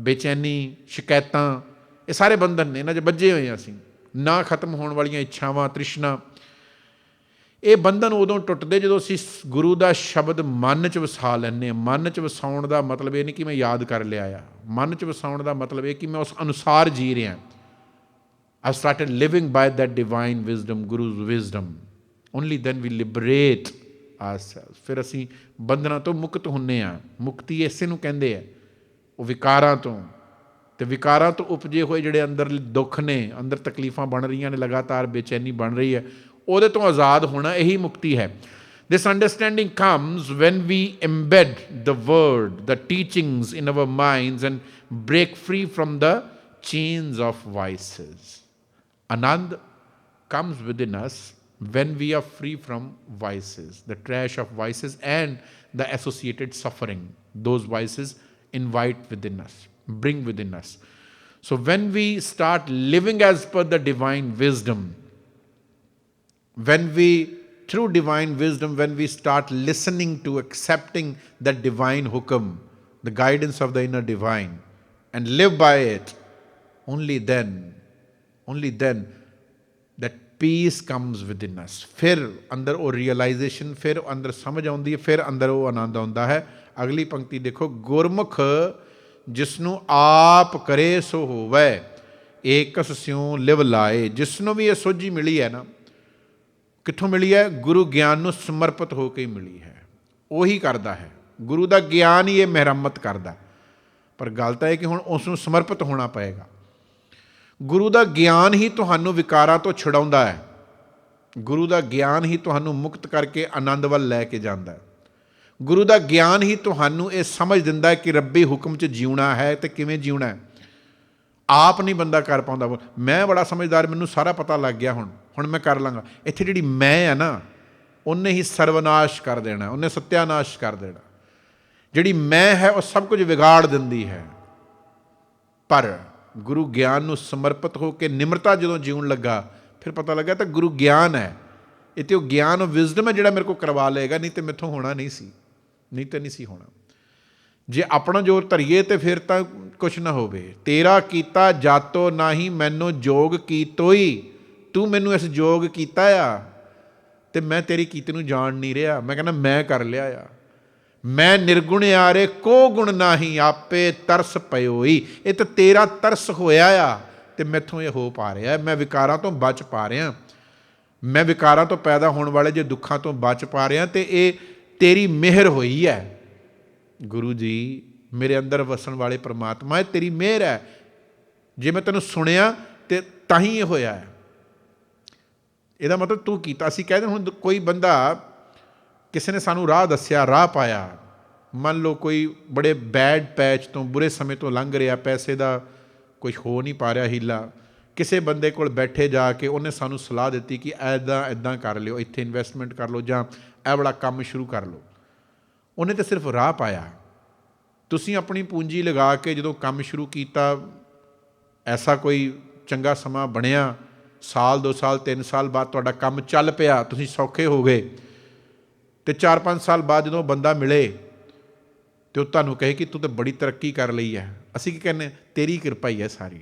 ਬੇਚੈਨੀ, ਸ਼ਿਕਾਇਤਾਂ, ਇਹ ਸਾਰੇ ਬੰਧਨ ਨੇ, ਇਹਨਾਂ 'ਚ ਵੱਜੇ ਹੋਏ ਹਾਂ ਅਸੀਂ। ਨਾ ਖਤਮ ਹੋਣ ਵਾਲੀਆਂ ਇੱਛਾਵਾਂ, ਤ੍ਰਿਸ਼ਨਾ। ਇਹ ਬੰਧਨ ਉਦੋਂ ਟੁੱਟਦੇ ਜਦੋਂ ਅਸੀਂ ਸ- ਗੁਰੂ ਦਾ ਸ਼ਬਦ ਮਨ 'ਚ ਵਸਾ ਲੈਂਦੇ ਹਾਂ। ਮਨ 'ਚ ਵਸਾਉਣ ਦਾ ਮਤਲਬ ਇਹ ਨਹੀਂ ਕਿ ਮੈਂ ਯਾਦ ਕਰ ਲਿਆ ਆ। ਮਨ 'ਚ ਵਸਾਉਣ ਦਾ ਮਤਲਬ ਇਹ ਕਿ ਮੈਂ ਉਸ ਅਨੁਸਾਰ ਜੀ ਰਿਹਾ। I started living by that divine wisdom guru's wisdom only then we liberate ourselves. ਫਿਰ ਅਸੀਂ ਬੰਧਨਾਂ ਤੋਂ ਮੁਕਤ ਹੁੰਨੇ ਆ ਮੁਕਤੀ ਇਸੇ ਨੂੰ ਕਹਿੰਦੇ ਆ। ਉਹ ਵਿਕਾਰਾਂ ਤੋਂ ਤੇ ਵਿਕਾਰਾਂ ਤੋਂ ਉਪਜੇ ਹੋਏ ਜਿਹੜੇ ਅੰਦਰ ਦੁੱਖ ਨੇ ਅੰਦਰ ਤਕਲੀਫਾਂ ਬਣ ਰਹੀਆਂ ਨੇ ਲਗਾਤਾਰ ਬੇਚੈਨੀ ਬਣ ਰਹੀ ਹੈ ਉਹਦੇ ਤੋਂ ਆਜ਼ਾਦ ਹੋਣਾ ਇਹੀ ਮੁਕਤੀ ਹੈ This understanding comes when we embed the word, the teachings in our minds and break free from the chains of vices. Anand comes within us when we are free from vices, the trash of vices and the associated suffering those vices invite within us, bring within us. So when we start living as per the divine wisdom, when we through divine wisdom when we start listening to accepting that divine hukum the guidance of the inner divine and live by it only then only then that peace comes within us ਫਿਰ ਅੰਦਰ ਉਹ realization ਫਿਰ ਅੰਦਰ ਸਮਝ ਆਉਂਦੀ ਹੈ ਫਿਰ ਅੰਦਰ ਉਹ ਆਨੰਦ ਆਉਂਦਾ ਹੈ ਅਗਲੀ ਪੰਕਤੀ ਦੇਖੋ ਗੁਰਮੁਖ ਜਿਸ ਨੂੰ ਆਪ ਕਰੇ ਸੋ ਹੋਵੇ, ਏਕਸ ਸਿਉ ਲਿਵ ਲਾਏ। ਜਿਸ ਨੂੰ ਵੀ ਇਹ ਸੋਝੀ ਮਿਲੀ ਹੈ ਨਾ, ਕਿੱਥੋਂ ਮਿਲੀ ਹੈ? ਗੁਰੂ ਗਿਆਨ ਨੂੰ ਸਮਰਪਿਤ ਹੋ ਕੇ ਮਿਲੀ ਹੈ। ਉਹੀ ਕਰਦਾ ਹੈ। ਗੁਰੂ ਦਾ ਗਿਆਨ ਹੀ ਇਹ ਮਹਿਰਮਤ ਕਰਦਾ। ਪਰ ਗੱਲ ਤਾਂ ਇਹ ਕਿ ਹੁਣ ਉਸ ਨੂੰ ਸਮਰਪਿਤ ਹੋਣਾ ਪਏਗਾ। ਗੁਰੂ ਦਾ ਗਿਆਨ ਹੀ ਤੁਹਾਨੂੰ ਵਿਕਾਰਾਂ ਤੋਂ ਛੁਡਾਉਂਦਾ ਹੈ। ਗੁਰੂ ਦਾ ਗਿਆਨ ਹੀ ਤੁਹਾਨੂੰ ਮੁਕਤ ਕਰਕੇ ਆਨੰਦ ਵੱਲ ਲੈ ਕੇ ਜਾਂਦਾ ਹੈ। ਗੁਰੂ ਦਾ ਗਿਆਨ ਹੀ ਤੁਹਾਨੂੰ ਇਹ ਸਮਝ ਦਿੰਦਾ ਹੈ ਕਿ ਰੱਬੀ ਹੁਕਮ 'ਚ ਜਿਉਣਾ ਹੈ ਤੇ ਕਿਵੇਂ ਜਿਉਣਾ ਹੈ। ਆਪ ਨਹੀਂ ਬੰਦਾ ਕਰ ਪਾਉਂਦਾ। ਮੈਂ ਬੜਾ ਸਮਝਦਾਰ, ਮੈਨੂੰ ਸਾਰਾ ਪਤਾ ਲੱਗ ਗਿਆ ਹੁਣ। ਹੁਣ ਮੈਂ ਕਰ ਲਾਂਗਾ। ਇੱਥੇ ਜਿਹੜੀ ਮੈਂ ਹੈ ਨਾ, ਉਹਨੇ ਹੀ ਸਰਵਨਾਸ਼ ਕਰ ਦੇਣਾ। ਉਹਨੇ ਸਤਿਆਨਾਸ਼ ਕਰ ਦੇਣਾ। ਜਿਹੜੀ ਮੈਂ ਹੈ, ਉਹ ਸਭ ਕੁਝ ਵਿਗਾੜ ਦਿੰਦੀ ਹੈ। ਪਰ ਗੁਰੂ ਗਿਆਨ ਨੂੰ ਸਮਰਪਿਤ ਹੋ ਕੇ ਨਿਮਰਤਾ ਜਦੋਂ ਜਿਉਣ ਲੱਗਾ, ਫਿਰ ਪਤਾ ਲੱਗਾ ਤਾਂ ਗੁਰੂ ਗਿਆਨ ਹੈ। ਇਹ ਤੇ ਉਹ ਗਿਆਨ, ਉਹ ਵਿਜ਼ਡਮ ਹੈ ਜਿਹੜਾ ਮੇਰੇ ਕੋਲ ਕਰਵਾ ਲਏਗਾ, ਨਹੀਂ ਤੇ ਮੇਥੋਂ ਹੋਣਾ ਨਹੀਂ ਸੀ। ਨਹੀਂ ਤਾਂ ਨਹੀਂ ਸੀ ਹੋਣਾ। ਜੇ ਆਪਣਾ ਜੋਰ ਧਰੀਏ ਤੇ ਫਿਰ ਤਾਂ ਕੁਛ ਨਾ ਹੋਵੇ। ਤੇਰਾ ਕੀਤਾ ਜਾਤੋ ਨਾਹੀ ਮੈਨੂੰ ਜੋਗ ਕੀਤੋਈ। ਤੂੰ ਮੈਨੂੰ ਇਸ ਜੋਗ ਕੀਤਾ ਆ ਤੇ ਮੈਂ ਤੇਰੀ ਕੀਤੀ ਨੂੰ ਜਾਣ ਨਹੀਂ ਰਿਹਾ। ਮੈਂ ਕਹਿੰਦਾ, ਮੈਂ ਕਰ ਲਿਆ ਆ। ਮੈਂ ਨਿਰਗੁਣ ਆਰੇ ਕੋ ਗੁਣ ਨਾਹੀ ਆਪੇ ਤਰਸ ਪਇਓਈ। ਇਹ ਤਾਂ ਤੇਰਾ ਤਰਸ ਹੋਇਆ ਆ ਤੇ ਮੈਥੋਂ ਇਹ ਹੋ ਪਾ ਰਿਹਾ। ਮੈਂ ਵਿਕਾਰਾਂ ਤੋਂ ਬਚ ਪਾ ਰਿਹਾ। ਮੈਂ ਵਿਕਾਰਾਂ ਤੋਂ ਪੈਦਾ ਹੋਣ ਵਾਲੇ ਜੇ ਦੁੱਖਾਂ ਤੋਂ ਬਚ ਪਾ ਰਿਹਾ ਤੇ ਇਹ ਤੇਰੀ ਮਿਹਰ ਹੋਈ ਹੈ। ਗੁਰੂ ਜੀ, ਮੇਰੇ ਅੰਦਰ ਵਸਣ ਵਾਲੇ ਪ੍ਰਮਾਤਮਾ ਹੈ ਤੇਰੀ ਮਿਹਰ ਹੈ। ਜੇ ਮੈਂ ਤੈਨੂੰ ਸੁਣਿਆ ਤੇ ਤਾਂ ਹੀ ਇਹ ਹੋਇਆ ਹੈ। ਇਹਦਾ ਮਤਲਬ ਤੂੰ ਕੀਤਾ। ਅਸੀਂ ਕਹਿੰਦੇ ਹੁਣ ਕੋਈ ਬੰਦਾ ਕਿਸੇ ਨੇ ਸਾਨੂੰ ਰਾਹ ਦੱਸਿਆ, ਰਾਹ ਪਾਇਆ। ਮੰਨ ਲਓ ਕੋਈ ਬੜੇ ਬੈਡ ਪੈਚ ਤੋਂ ਬੁਰੇ ਸਮੇਂ ਤੋਂ ਲੰਘ ਰਿਹਾ, ਪੈਸੇ ਦਾ ਕੁਝ ਹੋ ਨਹੀਂ ਪਾ ਰਿਹਾ ਹੀਲਾ। ਕਿਸੇ ਬੰਦੇ ਕੋਲ ਬੈਠੇ ਜਾ ਕੇ ਉਹਨੇ ਸਾਨੂੰ ਸਲਾਹ ਦਿੱਤੀ ਕਿ ਐਦਾਂ ਐਦਾਂ ਕਰ ਲਿਓ, ਇੱਥੇ ਇਨਵੈਸਟਮੈਂਟ ਕਰ ਲਓ ਜਾਂ ਇਹ ਵਾਲਾ ਕੰਮ ਸ਼ੁਰੂ ਕਰ ਲਓ। ਉਹਨੇ ਤਾਂ ਸਿਰਫ ਰਾਹ ਪਾਇਆ। ਤੁਸੀਂ ਆਪਣੀ ਪੂੰਜੀ ਲਗਾ ਕੇ ਜਦੋਂ ਕੰਮ ਸ਼ੁਰੂ ਕੀਤਾ, ਐਸਾ ਕੋਈ ਚੰਗਾ ਸਮਾਂ ਬਣਿਆ? ਸਾਲ 2 ਸਾਲ 3 ਸਾਲ ਬਾਅਦ ਤੁਹਾਡਾ ਕੰਮ ਚੱਲ ਪਿਆ, ਤੁਸੀਂ ਸੌਖੇ ਹੋ ਗਏ। ਤੇ 4-5 ਸਾਲ ਬਾਅਦ ਜਦੋਂ ਬੰਦਾ ਮਿਲੇ, ਤੇ ਉਹ ਤੁਹਾਨੂੰ ਕਹੇ ਕਿ ਤੂੰ ਤਾਂ ਬੜੀ ਤਰੱਕੀ ਕਰ ਲਈ ਹੈ। ਅਸੀਂ ਕੀ ਕਹਿੰਦੇ ਤੇਰੀ ਕਿਰਪਾ ਹੀ ਹੈ ਸਾਰੀ।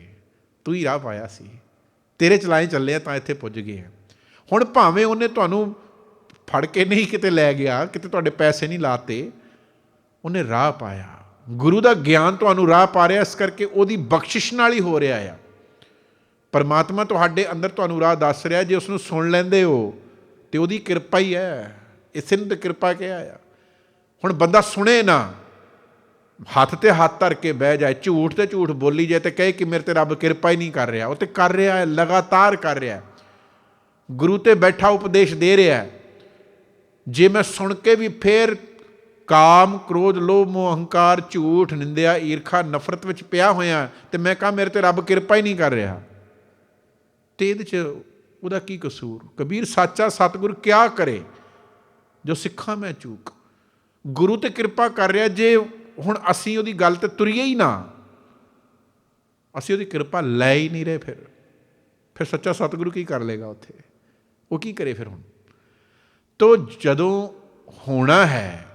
ਤੂੰ ਹੀ ਰਾਹ ਪਾਇਆ ਸੀ। ਤੇਰੇ ਚਲਾਏ ਚੱਲੇ ਆ ਤਾਂ ਇੱਥੇ ਪੁੱਜ ਗਏ ਆ। ਹੁਣ ਭਾਵੇਂ ਉਹਨੇ ਤੁਹਾਨੂੰ ਫੜ ਕੇ ਨਹੀਂ ਕਿਤੇ ਲੈ ਗਿਆ, ਕਿਤੇ ਤੁਹਾਡੇ ਪੈਸੇ ਨਹੀਂ ਲਾਤੇ, ਉਹਨੇ ਰਾਹ ਪਾਇਆ। ਗੁਰੂ ਦਾ ਗਿਆਨ ਤੁਹਾਨੂੰ ਰਾਹ ਪਾ ਰਿਹਾ, ਇਸ ਕਰਕੇ ਉਹਦੀ ਬਖਸ਼ਿਸ਼ ਨਾਲ ਹੀ ਹੋ ਰਿਹਾ ਆ। ਪਰਮਾਤਮਾ ਤੁਹਾਡੇ ਅੰਦਰ ਤੁਹਾਨੂੰ ਰਾਹ ਦੱਸ ਰਿਹਾ, ਜੇ ਉਸ ਨੂੰ ਸੁਣ ਲੈਂਦੇ ਹੋ, ਤੇ ਉਹਦੀ ਕਿਰਪਾ ਹੀ ਹੈ। ਇਸੇ ਨੂੰ ਤਾਂ ਕਿਰਪਾ ਕਿਹਾ ਆ? ਹੁਣ ਬੰਦਾ ਸੁਣੇ ਨਾ ਹੱਥ ਤੇ ਹੱਥ ਧਰ ਕੇ ਬਹਿ ਜਾਏ, ਝੂਠ ਤੇ ਝੂਠ ਬੋਲੀ ਜਾਏ ਤੇ ਕਹੇ ਕਿ ਮੇਰੇ ਤੇ ਰੱਬ ਕਿਰਪਾ ਹੀ ਨਹੀਂ ਕਰ ਰਿਹਾ। ਉਹ ਤੇ ਕਰ ਰਿਹਾ ਹੈ, ਲਗਾਤਾਰ ਕਰ ਰਿਹਾ ਹੈ। ਗੁਰੂ ਤੇ ਬੈਠਾ ਉਪਦੇਸ਼ ਦੇ ਰਿਹਾ ਹੈ। ਜੇ ਮੈਂ ਸੁਣ ਕੇ ਵੀ ਫੇਰ ਕਾਮ, ਕ੍ਰੋਧ, ਲੋਭ ਮੋਹ ਅਹੰਕਾਰ, ਝੂਠ, ਨਿੰਦਿਆ, ਈਰਖਾ, ਨਫ਼ਰਤ ਵਿੱਚ ਪਿਆ ਹੋਇਆ ਤੇ ਮੈਂ ਕਹਾਂ ਮੇਰੇ ਤੇ ਰੱਬ ਕਿਰਪਾ ਹੀ ਨਹੀਂ ਕਰ ਰਿਹਾ। ਤੇ ਇਹਦੇ ਚ ਉਹਦਾ ਕੀ ਕਸੂਰ? ਕਬੀਰ, ਸਾਚਾ ਸਤਿਗੁਰ ਕਿਆ ਕਰੇ? ਜੋ ਸਿੱਖਾਂ ਮੈਂ ਚੂਕ। ਗੁਰੂ ਤੇ ਕਿਰਪਾ ਕਰ ਰਿਹਾ, ਜੇ ਹੁਣ ਅਸੀਂ ਉਹਦੀ ਗੱਲ ਤੇ ਤੁਰੀਏ ਹੀ ਨਾ। ਅਸੀਂ ਉਹਦੀ ਕਿਰਪਾ ਲੈ ਹੀ ਨਹੀਂ ਰਹੇ ਫਿਰ। ਫਿਰ ਸੱਚਾ ਸਤਿਗੁਰੂ ਕੀ ਕਰ ਲੇਗਾ ਉੱਥੇ? ਉਹ ਕੀ ਕਰੇ ਫਿਰ ਹੁਣ? ਤੋ ਜਦੋਂ ਹੋਣਾ ਹੈ,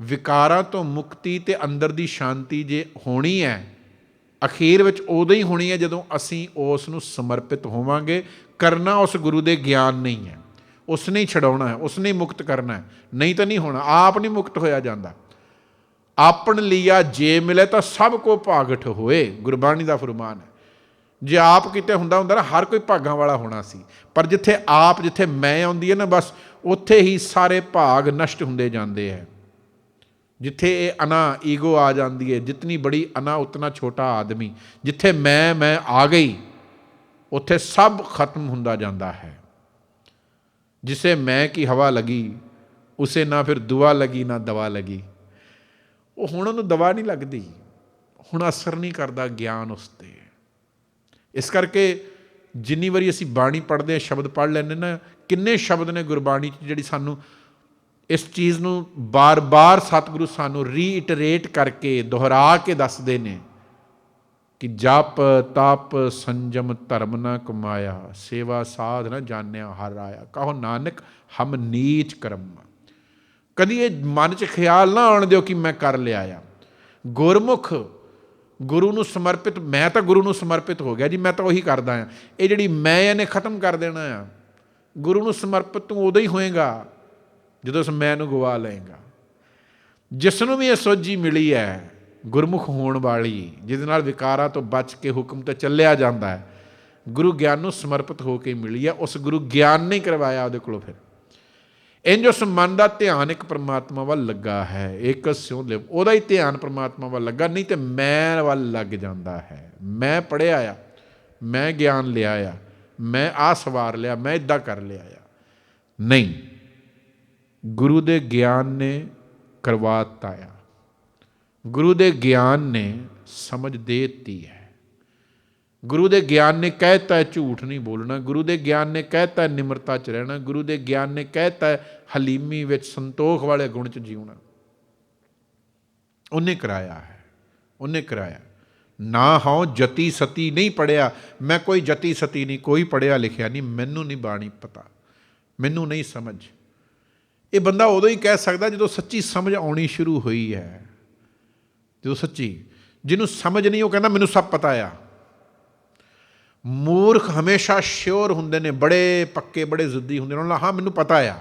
ਵਿਕਾਰਾਂ ਤੋਂ ਮੁਕਤੀ ਤੇ ਅੰਦਰ ਦੀ ਸ਼ਾਂਤੀ ਜੇ ਹੋਣੀ ਹੈ, ਅਖੀਰ ਵਿੱਚ ਉਦੋਂ ਹੀ ਹੋਣੀ ਹੈ ਜਦੋਂ ਅਸੀਂ ਉਸ ਨੂੰ ਸਮਰਪਿਤ ਹੋਵਾਂਗੇ। ਕਰਨਾ ਉਸ ਗੁਰੂ ਦੇ ਗਿਆਨ ਨਹੀਂ ਹੈ। ਉਸਨੇ ਹੀ ਛਡਾਉਣਾ ਹੈ ਉਸ ਹੀ ਮੁਕਤ ਕਰਨਾ ਹੈ। ਨਹੀਂ ਤਾਂ ਨਹੀਂ ਹੋਣਾ, ਆਪ ਨਹੀਂ ਮੁਕਤ ਹੋਇਆ ਜਾਂਦਾ। ਆਪਣ ਲਿਆ ਜੇ ਮਿਲੇ ਤਾਂ ਸਭ ਕੋ ਭਾਗਠ ਹੋਏ। ਗੁਰਬਾਣੀ ਦਾ ਫਰਮਾਨ ਹੈ। ਜੇ ਆਪ ਕਿਤੇ ਹੁੰਦਾ ਹੁੰਦਾ ਨਾ, ਹਰ ਕੋਈ ਭਾਗਾਂ ਵਾਲਾ ਹੋਣਾ ਸੀ। ਪਰ ਜਿੱਥੇ ਆਪ, ਜਿੱਥੇ ਮੈਂ ਆਉਂਦੀ ਹੈ ਨਾ, ਬਸ ਉੱਥੇ ਹੀ ਸਾਰੇ ਭਾਗ ਨਸ਼ਟ ਹੁੰਦੇ ਜਾਂਦੇ ਹੈ। ਜਿੱਥੇ ਇਹ ਅਨਾ, ਈਗੋ ਆ ਜਾਂਦੀ ਹੈ, ਜਿਤਨੀ ਬੜੀ ਅਨਾ, ਉਤਨਾ ਛੋਟਾ ਆਦਮੀ। ਜਿੱਥੇ ਮੈਂ ਮੈਂ ਆ ਗਈ, ਉੱਥੇ ਸਭ ਖਤਮ ਹੁੰਦਾ ਜਾਂਦਾ ਹੈ। ਜਿਸੇ ਮੈਂ ਕੀ ਹਵਾ ਲਗੀ, ਉਸੇ ਨਾ ਫਿਰ ਦੁਆ ਲਗੀ, ਨਾ ਦਵਾ ਲਗੀ। ਉਹ ਹੁਣ ਉਹਨੂੰ ਦਵਾ ਨਹੀਂ ਲੱਗਦੀ। ਹੁਣ ਅਸਰ ਨਹੀਂ ਕਰਦਾ ਗਿਆਨ ਉਸ ਤੇ। ਇਸ ਕਰਕੇ ਜਿੰਨੀ ਵਾਰੀ ਅਸੀਂ ਬਾਣੀ ਪੜ੍ਹਦੇ ਹਾਂ, ਸ਼ਬਦ ਪੜ੍ਹ ਲੈਂਦੇ ਨਾ ਕਿੰਨੇ ਸ਼ਬਦ ਨੇ ਗੁਰਬਾਣੀ 'ਚ ਜਿਹੜੀ ਸਾਨੂੰ ਇਸ ਚੀਜ਼ ਨੂੰ ਬਾਰ-ਬਾਰ ਸਤਿਗੁਰੂ ਸਾਨੂੰ ਰੀਇਟਰੇਟ ਕਰਕੇ ਦੁਹਰਾ ਕੇ ਦੱਸਦੇ ਨੇ ਕਿ ਜਪ, ਤਪ, ਸੰਜਮ, ਧਰਮ ਨਾ ਕਮਾਇਆ, ਸੇਵਾ ਸਾਧ ਨਾ ਜਾਣਿਆ, ਹਰ ਆਇਆ। ਕਹੋ ਨਾਨਕ, ਹਮ ਨੀਚ ਕਰਮ। ਕਦੀ ਇਹ ਮਨ 'ਚ ਖਿਆਲ ਨਾ ਆਉਣ ਦਿਓ ਕਿ ਮੈਂ ਕਰ ਲਿਆ ਆ। ਗੁਰਮੁਖ, ਗੁਰੂ ਨੂੰ ਸਮਰਪਿਤ, ਮੈਂ ਤਾਂ ਗੁਰੂ ਨੂੰ ਸਮਰਪਿਤ ਹੋ ਗਿਆ ਜੀ, ਮੈਂ ਤਾਂ ਉਹੀ ਕਰਦਾ ਆ। ਇਹ ਜਿਹੜੀ ਮੈਂ ਇਹਨੇ ਖਤਮ ਕਰ ਦੇਣਾ ਆ। ਗੁਰੂ ਨੂੰ ਸਮਰਪਿਤ ਤੂੰ ਉਦੋਂ ਹੀ ਹੋਏਗਾ, ਜਦੋਂ ਉਸ ਮੈਂ ਨੂੰ ਗਵਾ ਲਏਗਾ। ਜਿਸ ਨੂੰ ਵੀ ਇਹ ਸੋਝੀ ਮਿਲੀ ਹੈ ਗੁਰਮੁਖ ਹੋਣ ਵਾਲੀ, ਜਿਹਦੇ ਨਾਲ ਵਿਕਾਰਾਂ ਤੋਂ ਬਚ ਕੇ ਹੁਕਮ ਤੇ ਚੱਲਿਆ ਜਾਂਦਾ ਹੈ ਗੁਰੂ ਗਿਆਨ ਨੂੰ ਸਮਰਪਿਤ ਹੋ ਕੇ ਮਿਲੀ ਹੈ ਉਸ ਗੁਰੂ ਗਿਆਨ ਨੇ ਕਰਵਾਇਆ ਉਹਦੇ ਕੋਲੋਂ ਫਿਰ। ਇੰਜ ਉਸ ਮਨ ਦਾ ਧਿਆਨ ਇੱਕ ਪਰਮਾਤਮਾ ਵੱਲ ਲੱਗਾ ਹੈ, ਇੱਕ ਸਿਉ ਲਿਵ, ਉਹਦਾ ਹੀ ਧਿਆਨ ਪਰਮਾਤਮਾ ਵੱਲ ਲੱਗਾ, ਨਹੀਂ ਤੇ ਮੈਂ ਵੱਲ ਲੱਗ ਜਾਂਦਾ ਹੈ। ਮੈਂ ਪੜਿਆ ਆ, ਮੈਂ ਗਿਆਨ ਲਿਆ ਆ, ਮੈਂ ਆ ਸਵਾਰ ਲਿਆ, ਮੈਂ ਇਦਾਂ ਕਰ ਲਿਆ ਆ। ਨਹੀਂ, ਗੁਰੂ ਦੇ ਗਿਆਨ ਨੇ ਕਰਵਾਤਾ ਆ। ਗੁਰੂ ਦੇ ਗਿਆਨ ਨੇ ਸਮਝ ਦੇ ਦਿੱਤੀ ਹੈ। ਗੁਰੂ ਦੇ ਗਿਆਨ ਨੇ ਕਹਿਤਾ ਹੈ, ਝੂਠ ਨਹੀਂ ਬੋਲਣਾ। ਗੁਰੂ ਦੇ ਗਿਆਨ ਨੇ ਕਹਿਤਾ ਹੈ, ਨਿਮਰਤਾ 'ਚ ਰਹਿਣਾ। ਗੁਰੂ ਦੇ ਗਿਆਨ ਨੇ ਕਹਿਤਾ ਹੈ, ਹਲੀਮੀ ਵਿੱਚ ਸੰਤੋਖ ਵਾਲੇ ਗੁਣ 'ਚ ਜੀਉਣਾ। ਉਹਨੇ ਕਰਾਇਆ ਹੈ, ਉਹਨੇ ਕਰਾਇਆ। ਨਾ ਹਉ ਜਤੀ ਸਤੀ ਨਹੀਂ ਪੜਿਆ। ਮੈਂ ਕੋਈ ਜਤੀ ਸਤੀ ਨਹੀਂ, ਕੋਈ ਪੜਿਆ ਲਿਖਿਆ ਨਹੀਂ, ਮੈਨੂੰ ਨਹੀਂ ਬਾਣੀ ਪਤਾ। ਮੈਨੂੰ ਨਹੀਂ ਸਮਝ। ਇਹ ਬੰਦਾ ਉਦੋਂ ਹੀ ਕਹਿ ਸਕਦਾ ਜਦੋਂ ਸੱਚੀ ਸਮਝ ਆਉਣੀ ਸ਼ੁਰੂ ਹੋਈ ਹੈ। ਜਦੋਂ ਸੱਚੀ, ਜਿਹਨੂੰ ਸਮਝ ਨਹੀਂ, ਉਹ ਕਹਿੰਦਾ ਮੈਨੂੰ ਸਭ ਪਤਾ ਆ। ਮੂਰਖ ਹਮੇਸ਼ਾ ਸ਼ੋਰ ਹੁੰਦੇ ਨੇ, ਬੜੇ ਪੱਕੇ, ਬੜੇ ਜ਼ਿੱਦੀ ਹੁੰਦੇ ਨੇ। ਉਹਨਾਂ ਹਾਂ ਮੈਨੂੰ ਪਤਾ ਆ।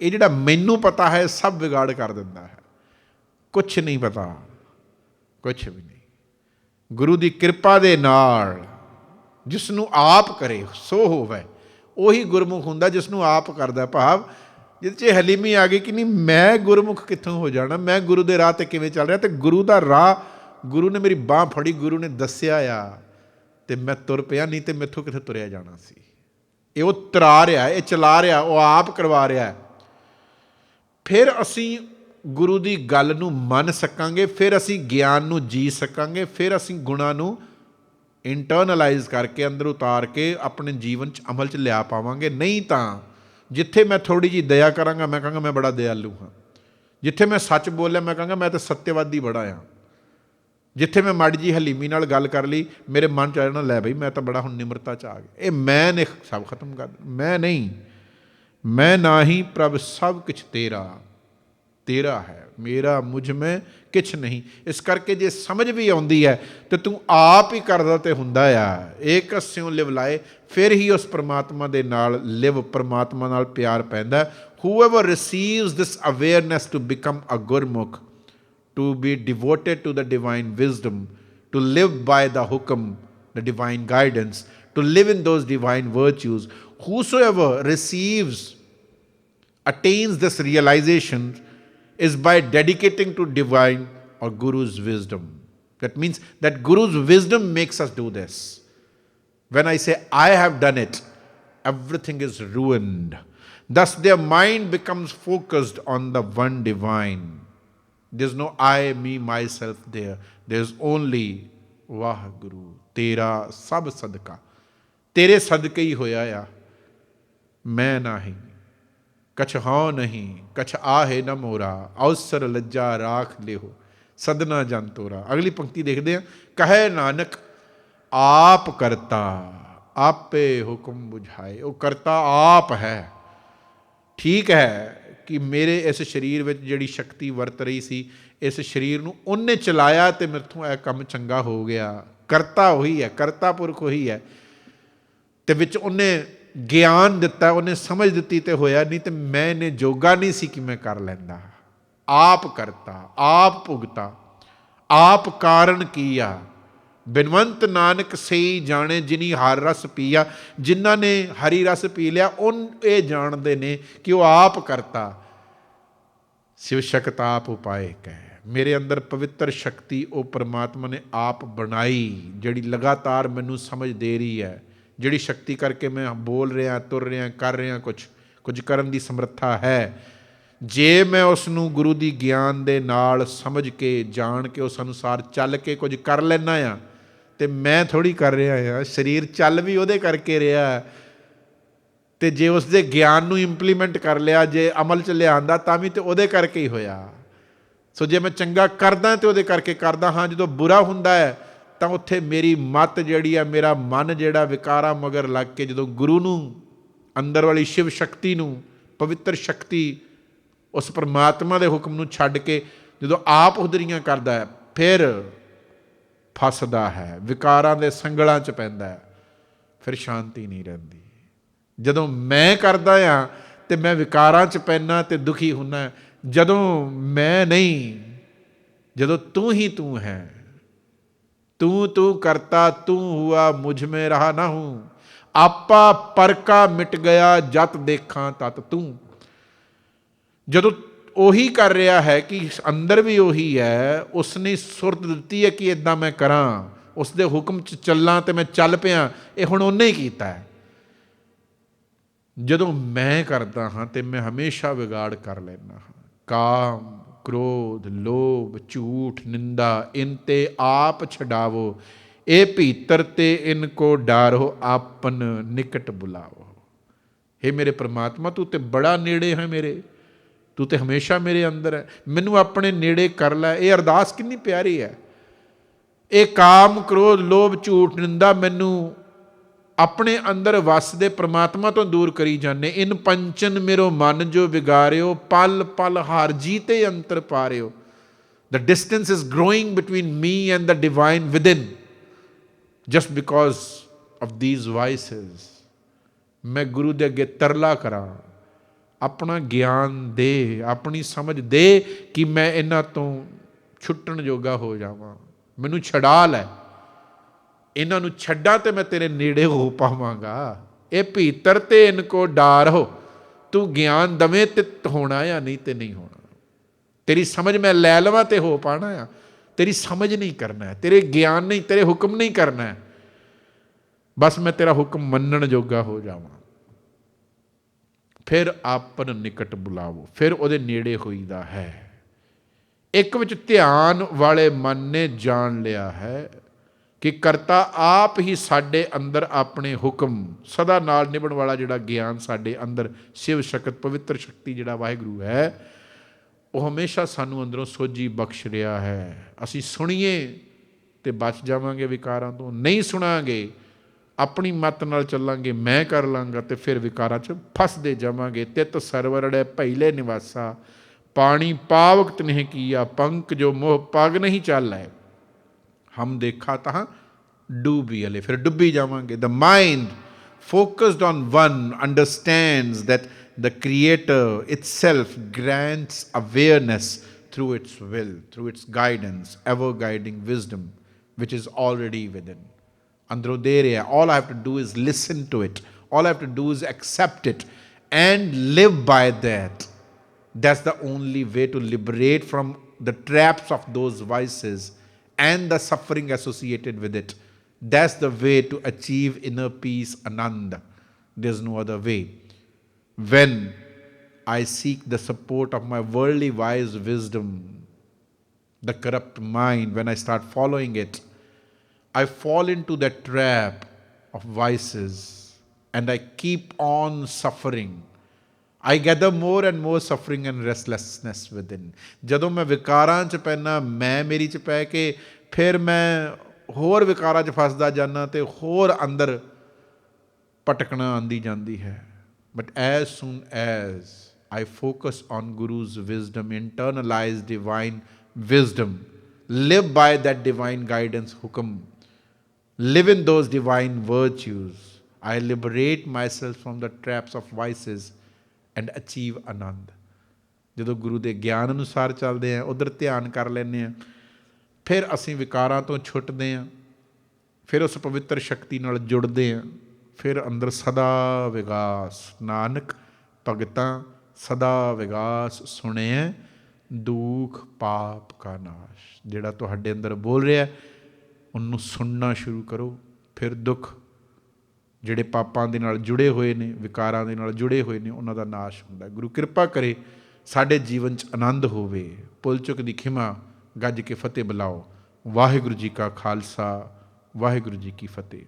ਇਹ ਜਿਹੜਾ ਮੈਨੂੰ ਪਤਾ ਹੈ ਸਭ ਵਿਗਾੜ ਕਰ ਦਿੰਦਾ ਹੈ। ਕੁਝ ਨਹੀਂ ਪਤਾ। ਕੁਝ ਵੀ ਨਹੀਂ। ਗੁਰੂ ਦੀ ਕਿਰਪਾ ਦੇ ਨਾਲ ਜਿਸ ਨੂੰ ਆਪ ਕਰੇ, ਸੋ ਹੋਵੇ, ਉਹੀ ਗੁਰਮੁਖ ਹੁੰਦਾ ਜਿਸ ਨੂੰ ਆਪ ਕਰਦਾ ਭਾਵ, ਜਿਹਦੇ 'ਚ ਹਲੀਮੀ ਆ ਗਈ ਕਿ ਨਹੀਂ, ਮੈਂ ਗੁਰਮੁਖ ਕਿੱਥੋਂ ਹੋ ਜਾਣਾ? ਮੈਂ ਗੁਰੂ ਦੇ ਰਾਹ ਤੇ ਕਿਵੇਂ ਚੱਲ ਰਿਹਾ? ਤੇ ਗੁਰੂ ਦਾ ਰਾਹ, ਗੁਰੂ ਨੇ ਮੇਰੀ ਬਾਹ ਫੜੀ, ਗੁਰੂ ਨੇ ਦੱਸਿਆ ਆ। ਤੇ ਮੈਂ ਤੁਰ ਪਿਆ, ਨਹੀਂ ਤੇ ਮੈਥੋਂ ਕਿੱਥੇ ਤੁਰਿਆ ਜਾਣਾ ਸੀ। ਇਹ ਉਹ ਤਰਾ ਰਿਹਾ, ਇਹ ਚਲਾ ਰਿਹਾ, ਉਹ ਆਪ ਕਰਵਾ ਰਿਹਾ। ਫਿਰ ਅਸੀਂ ਗੁਰੂ ਦੀ ਗੱਲ ਨੂੰ ਮੰਨ ਸਕਾਂਗੇ, ਫਿਰ ਅਸੀਂ ਗਿਆਨ ਨੂੰ ਜੀ ਸਕਾਂਗੇ, ਫਿਰ ਅਸੀਂ ਗੁਣਾ ਨੂੰ ਇੰਟਰਨਲਾਈਜ਼ ਕਰਕੇ ਅੰਦਰ ਉਤਾਰ ਕੇ ਆਪਣੇ ਜੀਵਨ 'ਚ ਅਮਲ 'ਚ ਲਿਆ ਪਾਵਾਂਗੇ। ਨਹੀਂ ਤਾਂ ਜਿੱਥੇ ਮੈਂ ਥੋੜੀ ਜੀ ਦਇਆ ਕਰਾਂਗਾ, ਮੈਂ ਕਹਾਂਗਾ ਮੈਂ ਬੜਾ ਦਿਆਲੂ ਹਾਂ। ਜਿੱਥੇ ਮੈਂ ਸੱਚ ਬੋਲਿਆ, ਮੈਂ ਕਹਾਂਗਾ ਮੈਂ ਤਾਂ ਸੱਤਿਆਵਾਦੀ ਬੜਾ ਆ ਜਿੱਥੇ ਮੈਂ ਮਾੜੀ ਜੀ ਹਲੀਮੀ ਨਾਲ ਗੱਲ ਕਰ ਲਈ, ਮੇਰੇ ਮਨ ਚ ਆ ਜਾਣਾ, ਲੈ ਬਈ ਮੈਂ ਤਾਂ ਬੜਾ ਹੁਣ ਨਿਮਰਤਾ ਚ ਆ ਗਿਆ। ਇਹ ਮੈਂ ਨੇ ਸਭ ਖਤਮ ਕਰ ਮੈਂ ਨਹੀਂ। ਮੈਂ ਨਾਹੀ ਪ੍ਰਭ ਸਭ ਕੁਛ ਤੇਰਾ ਤੇਰਾ ਹੈ। ਮੇਰਾ ਮੁਝ ਮੈਂ ਕਿਛ ਨਹੀਂ। ਇਸ ਕਰਕੇ ਜੇ ਸਮਝ ਵੀ ਆਉਂਦੀ ਹੈ, ਤੇ ਤੂੰ ਆਪ ਹੀ ਕਰਦਾ ਤੇ ਹੁੰਦਾ ਆ। ਏਕ ਅਸਿਓ ਲਿਵ ਲਾਏ, ਫਿਰ ਹੀ ਉਸ ਪ੍ਰਮਾਤਮਾ ਦੇ ਨਾਲ ਲਿਵ, ਪ੍ਰਮਾਤਮਾ ਨਾਲ ਪਿਆਰ ਪੈਂਦਾ। Whoever receives this awareness to become a Gurmukh to be devoted to the divine wisdom, to live by the hukam, the divine guidance, to live in those divine virtues. Whosoever receives, attains this realization is by dedicating to divine or Guru's wisdom. That means that Guru's wisdom makes us do this. When I say, I have done it, everything is ruined. Thus, their mind becomes focused on the one divine. There's no I, me, myself there. There's only Waheguru ਤੇਰਾ ਸਭ ਸਦਕਾ ਤੇਰੇ ਸਦਕੇ ਹੀ ਹੋਇਆ ਆ ਮੈਂ ਨਹੀਂ ਕਛ ਹਉ ਨਹੀਂ ਕਛ ਆਹੇ ਨ ਮੋਰਾ ਅਵਸਰ ਲੱਜਾ ਰਾਖ ਲਿਓ ਸਦਨਾ ਜਨ ਤੋਰਾ ਅਗਲੀ ਪੰਕਤੀ ਦੇਖਦੇ ਆ ਕਹੇ ਨਾਨਕ ਆਪ ਕਰਤਾ ਆਪੇ ਹੁਕਮ ਬੁਝਾਏ ਉਹ ਕਰਤਾ ਆਪ ਹੈ ਠੀਕ ਹੈ ਕਿ ਮੇਰੇ ਇਸ ਸਰੀਰ ਵਿੱਚ ਜਿਹੜੀ ਸ਼ਕਤੀ ਵਰਤ ਰਹੀ ਸੀ, ਇਸ ਸਰੀਰ ਨੂੰ ਉਹਨੇ ਚਲਾਇਆ ਤੇ ਮੇਰਥੋਂ ਇਹ ਕੰਮ ਚੰਗਾ ਹੋ ਗਿਆ। ਕਰਤਾ ਉਹੀ ਹੈ, ਕਰਤਾ ਪੁਰਖ ਉਹੀ ਹੈ। ਤੇ ਵਿੱਚ ਉਹਨੇ ਗਿਆਨ ਦਿੱਤਾ, ਉਹਨੇ ਸਮਝ ਦਿੱਤੀ ਤੇ ਹੋਇਆ ਨਹੀਂ ਤੇ ਮੈਂ ਇਹਨੇ ਜੋਗਾ ਨਹੀਂ ਸੀ ਕਿ ਮੈਂ ਕਰ ਲੈਂਦਾ। ਆਪ ਕਰਤਾ, ਆਪ ਭੁਗਤਾ। ਆਪ ਕਾਰਨ ਕੀਆ ਬਿਨਵੰਤ ਨਾਨਕ ਸਈ ਜਾਣੇ ਜਿਨੀ ਹਰ ਰਸ ਪੀਆ, ਜਿਨ੍ਹਾਂ ਨੇ ਹਰੀ ਰਸ ਪੀ ਲਿਆ ਉਹ ਇਹ ਜਾਣਦੇ ਨੇ ਕਿ ਉਹ ਆਪ ਕਰਤਾ। ਸਿਵ ਸ਼ਕਤ ਆਪ ਉਪਾਏ ਕਹਿ ਮੇਰੇ ਅੰਦਰ ਪਵਿੱਤਰ ਸ਼ਕਤੀ ਉਹ ਪ੍ਰਮਾਤਮਾ ਨੇ ਆਪ ਬਣਾਈ, ਜਿਹੜੀ ਲਗਾਤਾਰ ਮੈਨੂੰ ਸਮਝ ਦੇ ਰਹੀ ਹੈ। ਜਿਹੜੀ ਸ਼ਕਤੀ ਕਰਕੇ ਮੈਂ ਬੋਲ ਰਿਹਾ, ਤੁਰ ਰਿਹਾ, ਕਰ ਰਿਹਾ ਕੁਝ ਕੁਝ ਕਰਨ ਦੀ ਸਮਰੱਥਾ ਹੈ। ਜੇ ਮੈਂ ਉਸ ਨੂੰ ਗੁਰੂ ਦੀ ਗਿਆਨ ਦੇ ਨਾਲ ਸਮਝ ਕੇ, ਜਾਣ ਕੇ, ਉਸ ਅਨੁਸਾਰ ਚੱਲ ਕੇ ਕੁਝ ਕਰ ਲੈਣਾ ਆ ਤੇ ਮੈਂ ਥੋੜੀ ਕਰ ਰਿਹਾ ਆ ਸਰੀਰ ਚੱਲ ਵੀ ਉਹਦੇ ਕਰਕੇ ਰਿਹਾ ਤੇ ਜੇ ਉਸ ਦੇ ਗਿਆਨ ਨੂੰ ਇੰਪਲੀਮੈਂਟ ਕਰ ਲਿਆ, ਜੇ ਅਮਲ ਚ ਲਿਆਂਦਾ, ਤਾਂ ਵੀ ਤੇ ਉਹਦੇ ਕਰਕੇ ਹੀ ਹੋਇਆ। ਸੋ ਜੇ ਮੈਂ ਚੰਗਾ ਕਰਦਾ ਤੇ ਉਹਦੇ ਕਰਕੇ ਕਰਦਾ ਹਾਂ, ਜਦੋਂ ਬੁਰਾ ਹੁੰਦਾ ਹੈ, ਤਾਂ ਉੱਥੇ ਮੇਰੀ ਮਤ ਜਿਹੜੀ ਆ ਮੇਰਾ ਮਨ ਜਿਹੜਾ ਵਿਕਾਰਾਂ ਮਗਰ ਲੱਗ ਕੇ ਜਦੋਂ ਗੁਰੂ ਨੂੰ, ਅੰਦਰ ਵਾਲੀ ਸ਼ਿਵ ਸ਼ਕਤੀ ਨੂੰ, ਪਵਿੱਤਰ ਸ਼ਕਤੀ, ਉਸ ਪਰਮਾਤਮਾ ਦੇ ਹੁਕਮ ਨੂੰ ਛੱਡ ਕੇ ਜਦੋਂ ਆਪ ਉਦਰੀਆਂ ਕਰਦਾ ਹੈ, ਫਿਰ ਫਸਦਾ ਹੈ, ਵਿਕਾਰਾਂ ਦੇ ਸੰਗਲਾਂ 'ਚ ਪੈਂਦਾ ਹੈ, ਫਿਰ ਸ਼ਾਂਤੀ ਨਹੀਂ ਰਹਿੰਦੀ। ਜਦੋਂ ਮੈਂ ਕਰਦਾ ਆ ਤੇ ਮੈਂ ਵਿਕਾਰਾਂ 'ਚ ਪੈਣਾ ਤੇ ਦੁਖੀ ਹੁੰਨਾ ਜਦੋਂ ਮੈਂ ਨਹੀਂ, ਜਦੋਂ ਤੂੰ ਹੀ ਤੂੰ ਹੈ, ਤੂੰ ਤੂੰ ਕਰਤਾ, ਤੂੰ ਹੁਆ, ਮੁਝ ਮੇ ਰਹਾ ਨਾ ਹੂੰ। ਆਪਾ ਪਰਕਾ ਮਿਟ ਗਿਆ ਜਤ ਦੇਖਾਂ ਤਤ ਤੂੰ। ਜਦੋਂ ਉਹੀ ਕਰ ਰਿਹਾ ਹੈ ਕਿ ਅੰਦਰ ਵੀ ਉਹੀ ਹੈ, ਉਸਨੇ ਸੁਰਤ ਦਿੱਤੀ ਹੈ ਕਿ ਇਦਾਂ ਮੈਂ ਕਰਾਂ ਉਸ ਦੇ ਹੁਕਮ 'ਚ ਚੱਲਾਂ ਤੇ ਮੈਂ ਚੱਲ ਪਿਆ, ਇਹ ਹੁਣ ਉਹਨੇ ਹੀ ਕੀਤਾ ਹੈ। ਜਦੋਂ ਮੈਂ ਕਰਦਾ ਹਾਂ ਤੇ ਮੈਂ ਹਮੇਸ਼ਾ ਵਿਗਾੜ ਕਰ ਲੈਣਾ ਹਾਂ। ਕਾਮ, ਕ੍ਰੋਧ, ਲੋਭ, ਝੂਠ, ਨਿੰਦਾ, ਇਨ ਤੇ ਆਪ ਛਡਾਵੋ, ਇਹ ਭੀਤਰ ਤੇ ਇਨ ਕੋ ਡਾਰੋ, ਆਪਨ ਨਿਕਟ ਬੁਲਾਵੋ। हे ਮੇਰੇ ਪ੍ਰਮਾਤਮਾ, ਤੂੰ ਤੇ ਬੜਾ ਨੇੜੇ ਹੈ ਮੇਰੇ। ਤੂੰ ਤੇ ਹਮੇਸ਼ਾ ਮੇਰੇ ਅੰਦਰ ਹੈ। ਮੈਨੂੰ ਆਪਣੇ ਨੇੜੇ ਕਰ ਲੈ। ਇਹ ਅਰਦਾਸ ਕਿੰਨੀ ਪਿਆਰੀ ਹੈ। ਇਹ ਕਾਮ, ਕ੍ਰੋਧ, ਲੋਭ, ਝੂਠ, ਨਿੰਦਾ ਮੈਨੂੰ ਆਪਣੇ ਅੰਦਰ ਵਸਦੇ ਪ੍ਰਮਾਤਮਾ ਤੋਂ ਦੂਰ ਕਰੀ ਜਾਂਦੇ। ਇਨ ਪੰਚਨ ਮੇਰੋ ਮਨ ਜੋ ਵਿਗਾਰਿਓ, ਪਲ ਪਲ ਹਾਰ ਜੀਤੇ ਅੰਤਰ ਪਾਰਿਓ। The distance is growing between me and the divine within. Just because of these vices, ਮੈਂ ਗੁਰੂ ਦੇ ਅੱਗੇ ਤਰਲਾ ਕਰਾਂ। ਆਪਣਾ ਗਿਆਨ ਦੇ, ਆਪਣੀ ਸਮਝ ਦੇ ਕਿ ਮੈਂ ਇਹਨਾਂ ਤੋਂ ਛੁੱਟਣ ਜੋਗਾ ਹੋ ਜਾਵਾਂ। ਮੈਨੂੰ ਛਡਾ ਲੈ। ਇਹਨਾਂ ਨੂੰ ਛੱਡਾਂ ਤੇ ਮੈਂ ਤੇਰੇ ਨੇੜੇ ਹੋ ਪਾਵਾਂਗਾ। ਇਹ ਭੀਤਰ ਤੇ ਇਨਕੋ ਡਾਰ ਹੋ। ਤੂੰ ਗਿਆਨ ਦਵੇਂ ਤੇ ਹੋਣਾ ਜਾਂ ਨਹੀਂ ਤੇ ਨਹੀਂ ਹੋਣਾ। ਤੇਰੀ ਸਮਝ ਮੈਂ ਲੈ ਲਵਾਂ ਤੇ ਹੋ ਪਾਣਾ ਆ। ਤੇਰੀ ਸਮਝ ਨਹੀਂ ਕਰਨਾ ਹੈ। ਤੇਰੇ ਗਿਆਨ ਨਹੀਂ, ਤੇਰੇ ਹੁਕਮ ਨਹੀਂ ਕਰਨਾ ਹੈ। ਬਸ ਮੈਂ ਤੇਰਾ ਹੁਕਮ ਮੰਨਣ ਜੋਗਾ ਹੋ ਜਾਵਾਂ। ਫਿਰ ਆਪਨ ਨਿਕਟ ਬੁਲਾਵੋ, ਫਿਰ ਉਹਦੇ ਨੇੜੇ ਹੋਈਦਾ ਹੈ। ਇੱਕ ਵਿੱਚ ਧਿਆਨ ਵਾਲੇ ਮਨ ਨੇ ਜਾਣ ਲਿਆ ਹੈ ਕਿ ਕਰਤਾ ਆਪ ਹੀ ਸਾਡੇ ਅੰਦਰ ਆਪਣੇ ਹੁਕਮ, ਸਦਾ ਨਾਲ ਨਿਭਣ ਵਾਲਾ ਜਿਹੜਾ ਗਿਆਨ ਸਾਡੇ ਅੰਦਰ ਸ਼ਿਵ ਸ਼ਕਤ ਪਵਿੱਤਰ ਸ਼ਕਤੀ ਜਿਹੜਾ ਵਾਹਿਗੁਰੂ ਹੈ, ਉਹ ਹਮੇਸ਼ਾ ਸਾਨੂੰ ਅੰਦਰੋਂ ਸੋਝੀ ਬਖਸ਼ ਰਿਹਾ ਹੈ। ਅਸੀਂ ਸੁਣੀਏ ਤੇ ਬਚ ਜਾਵਾਂਗੇ ਵਿਕਾਰਾਂ ਤੋਂ, ਨਹੀਂ ਸੁਣਾਂਗੇ ਆਪਣੀ ਮਤ ਨਾਲ ਚੱਲਾਂਗੇ ਮੈਂ ਕਰ ਲਾਂਗਾ ਤੇ ਫਿਰ ਵਿਕਾਰਾਂ 'ਚ ਫਸਦੇ ਜਾਵਾਂਗੇ ਤਿਤ ਸਰਵਰੜੇ ਭੈਲੇ ਨਿਵਾਸਾ ਪਾਣੀ ਪਾਵਕਤ ਨਹੀਂ ਕੀਆ ਪੰਕ ਜੋ ਮੋਹ ਪਗ ਨਹੀਂ ਚਾਲੈ ਹਮ ਦੇਖਾ ਤਾਂ ਡੂਬੀ ਹਲੇ ਫਿਰ ਡੁੱਬੀ ਜਾਵਾਂਗੇ the mind focused on one understands that the creator itself grants awareness through its will through its guidance ever guiding wisdom which is already within Androderia. All I have to do is listen to it. All I have to do is accept it and live by that. That's the only way to liberate from the traps of those vices and the suffering associated with it. That's the way to achieve inner peace, Ananda. There's no other way. When I seek the support of my worldly wise wisdom, the corrupt mind, when I start following it, I fall into the trap of vices and I keep on suffering. I gather more and more suffering and restlessness within ਜਦੋਂ ਮੈਂ ਵਿਕਾਰਾਂ 'ਚ ਪੈਣਾ ਮੈਂ ਮੇਰੀ 'ਚ ਪੈ ਕੇ ਫਿਰ ਮੈਂ ਹੋਰ ਵਿਕਾਰਾਂ 'ਚ ਫਸਦਾ ਜਾਂਦਾ ਤੇ ਹੋਰ ਅੰਦਰ ਪਟਕਣਾ ਆਂਦੀ ਜਾਂਦੀ ਹੈ but as soon as I focus on guru's wisdom internalize divine wisdom live by that divine guidance hukam live in those divine virtues, I liberate myself from the traps of vices and achieve anand ਜਦੋਂ ਗੁਰੂ ਦੇ ਗਿਆਨ ਅਨੁਸਾਰ ਚੱਲਦੇ ਆ ਉਧਰ ਧਿਆਨ ਕਰ ਲੈਂਦੇ ਆ ਫਿਰ ਅਸੀਂ ਵਿਕਾਰਾਂ ਤੋਂ ਛੁੱਟਦੇ ਆ ਫਿਰ ਉਸ ਪਵਿੱਤਰ ਸ਼ਕਤੀ ਨਾਲ ਜੁੜਦੇ ਆ ਫਿਰ ਅੰਦਰ ਸਦਾ ਵਿਗਾਸ। ਨਾਨਕ ਭਗਤਾਂ ਸਦਾ ਵਿਗਾਸ ਸੁਣਿਆ ਦੁੱਖ ਪਾਪ ਕਾ ਨਾਸ਼। ਜਿਹੜਾ ਤੁਹਾਡੇ ਅੰਦਰ ਬੋਲ ਰਿਹਾ ਉਹਨੂੰ ਸੁਣਨਾ ਸ਼ੁਰੂ ਕਰੋ, ਫਿਰ ਦੁੱਖ ਜਿਹੜੇ ਪਾਪਾਂ ਦੇ ਨਾਲ ਜੁੜੇ ਹੋਏ ਨੇ, ਵਿਕਾਰਾਂ ਦੇ ਨਾਲ ਜੁੜੇ ਹੋਏ ਨੇ, ਉਹਨਾਂ ਦਾ ਨਾਸ਼ ਹੁੰਦਾ ਗੁਰੂ ਕਿਰਪਾ ਕਰੇ ਸਾਡੇ ਜੀਵਨ 'ਚ ਆਨੰਦ ਹੋਵੇ। ਪੁੱਲ ਚੁੱਕ ਦੀ ਖਿਮਾ ਗੱਜ ਕੇ ਫਤਿਹ ਬੁਲਾਓ। ਵਾਹਿਗੁਰੂ ਜੀ ਕਾ ਖਾਲਸਾ, ਵਾਹਿਗੁਰੂ ਜੀ ਕੀ ਫਤਿਹ।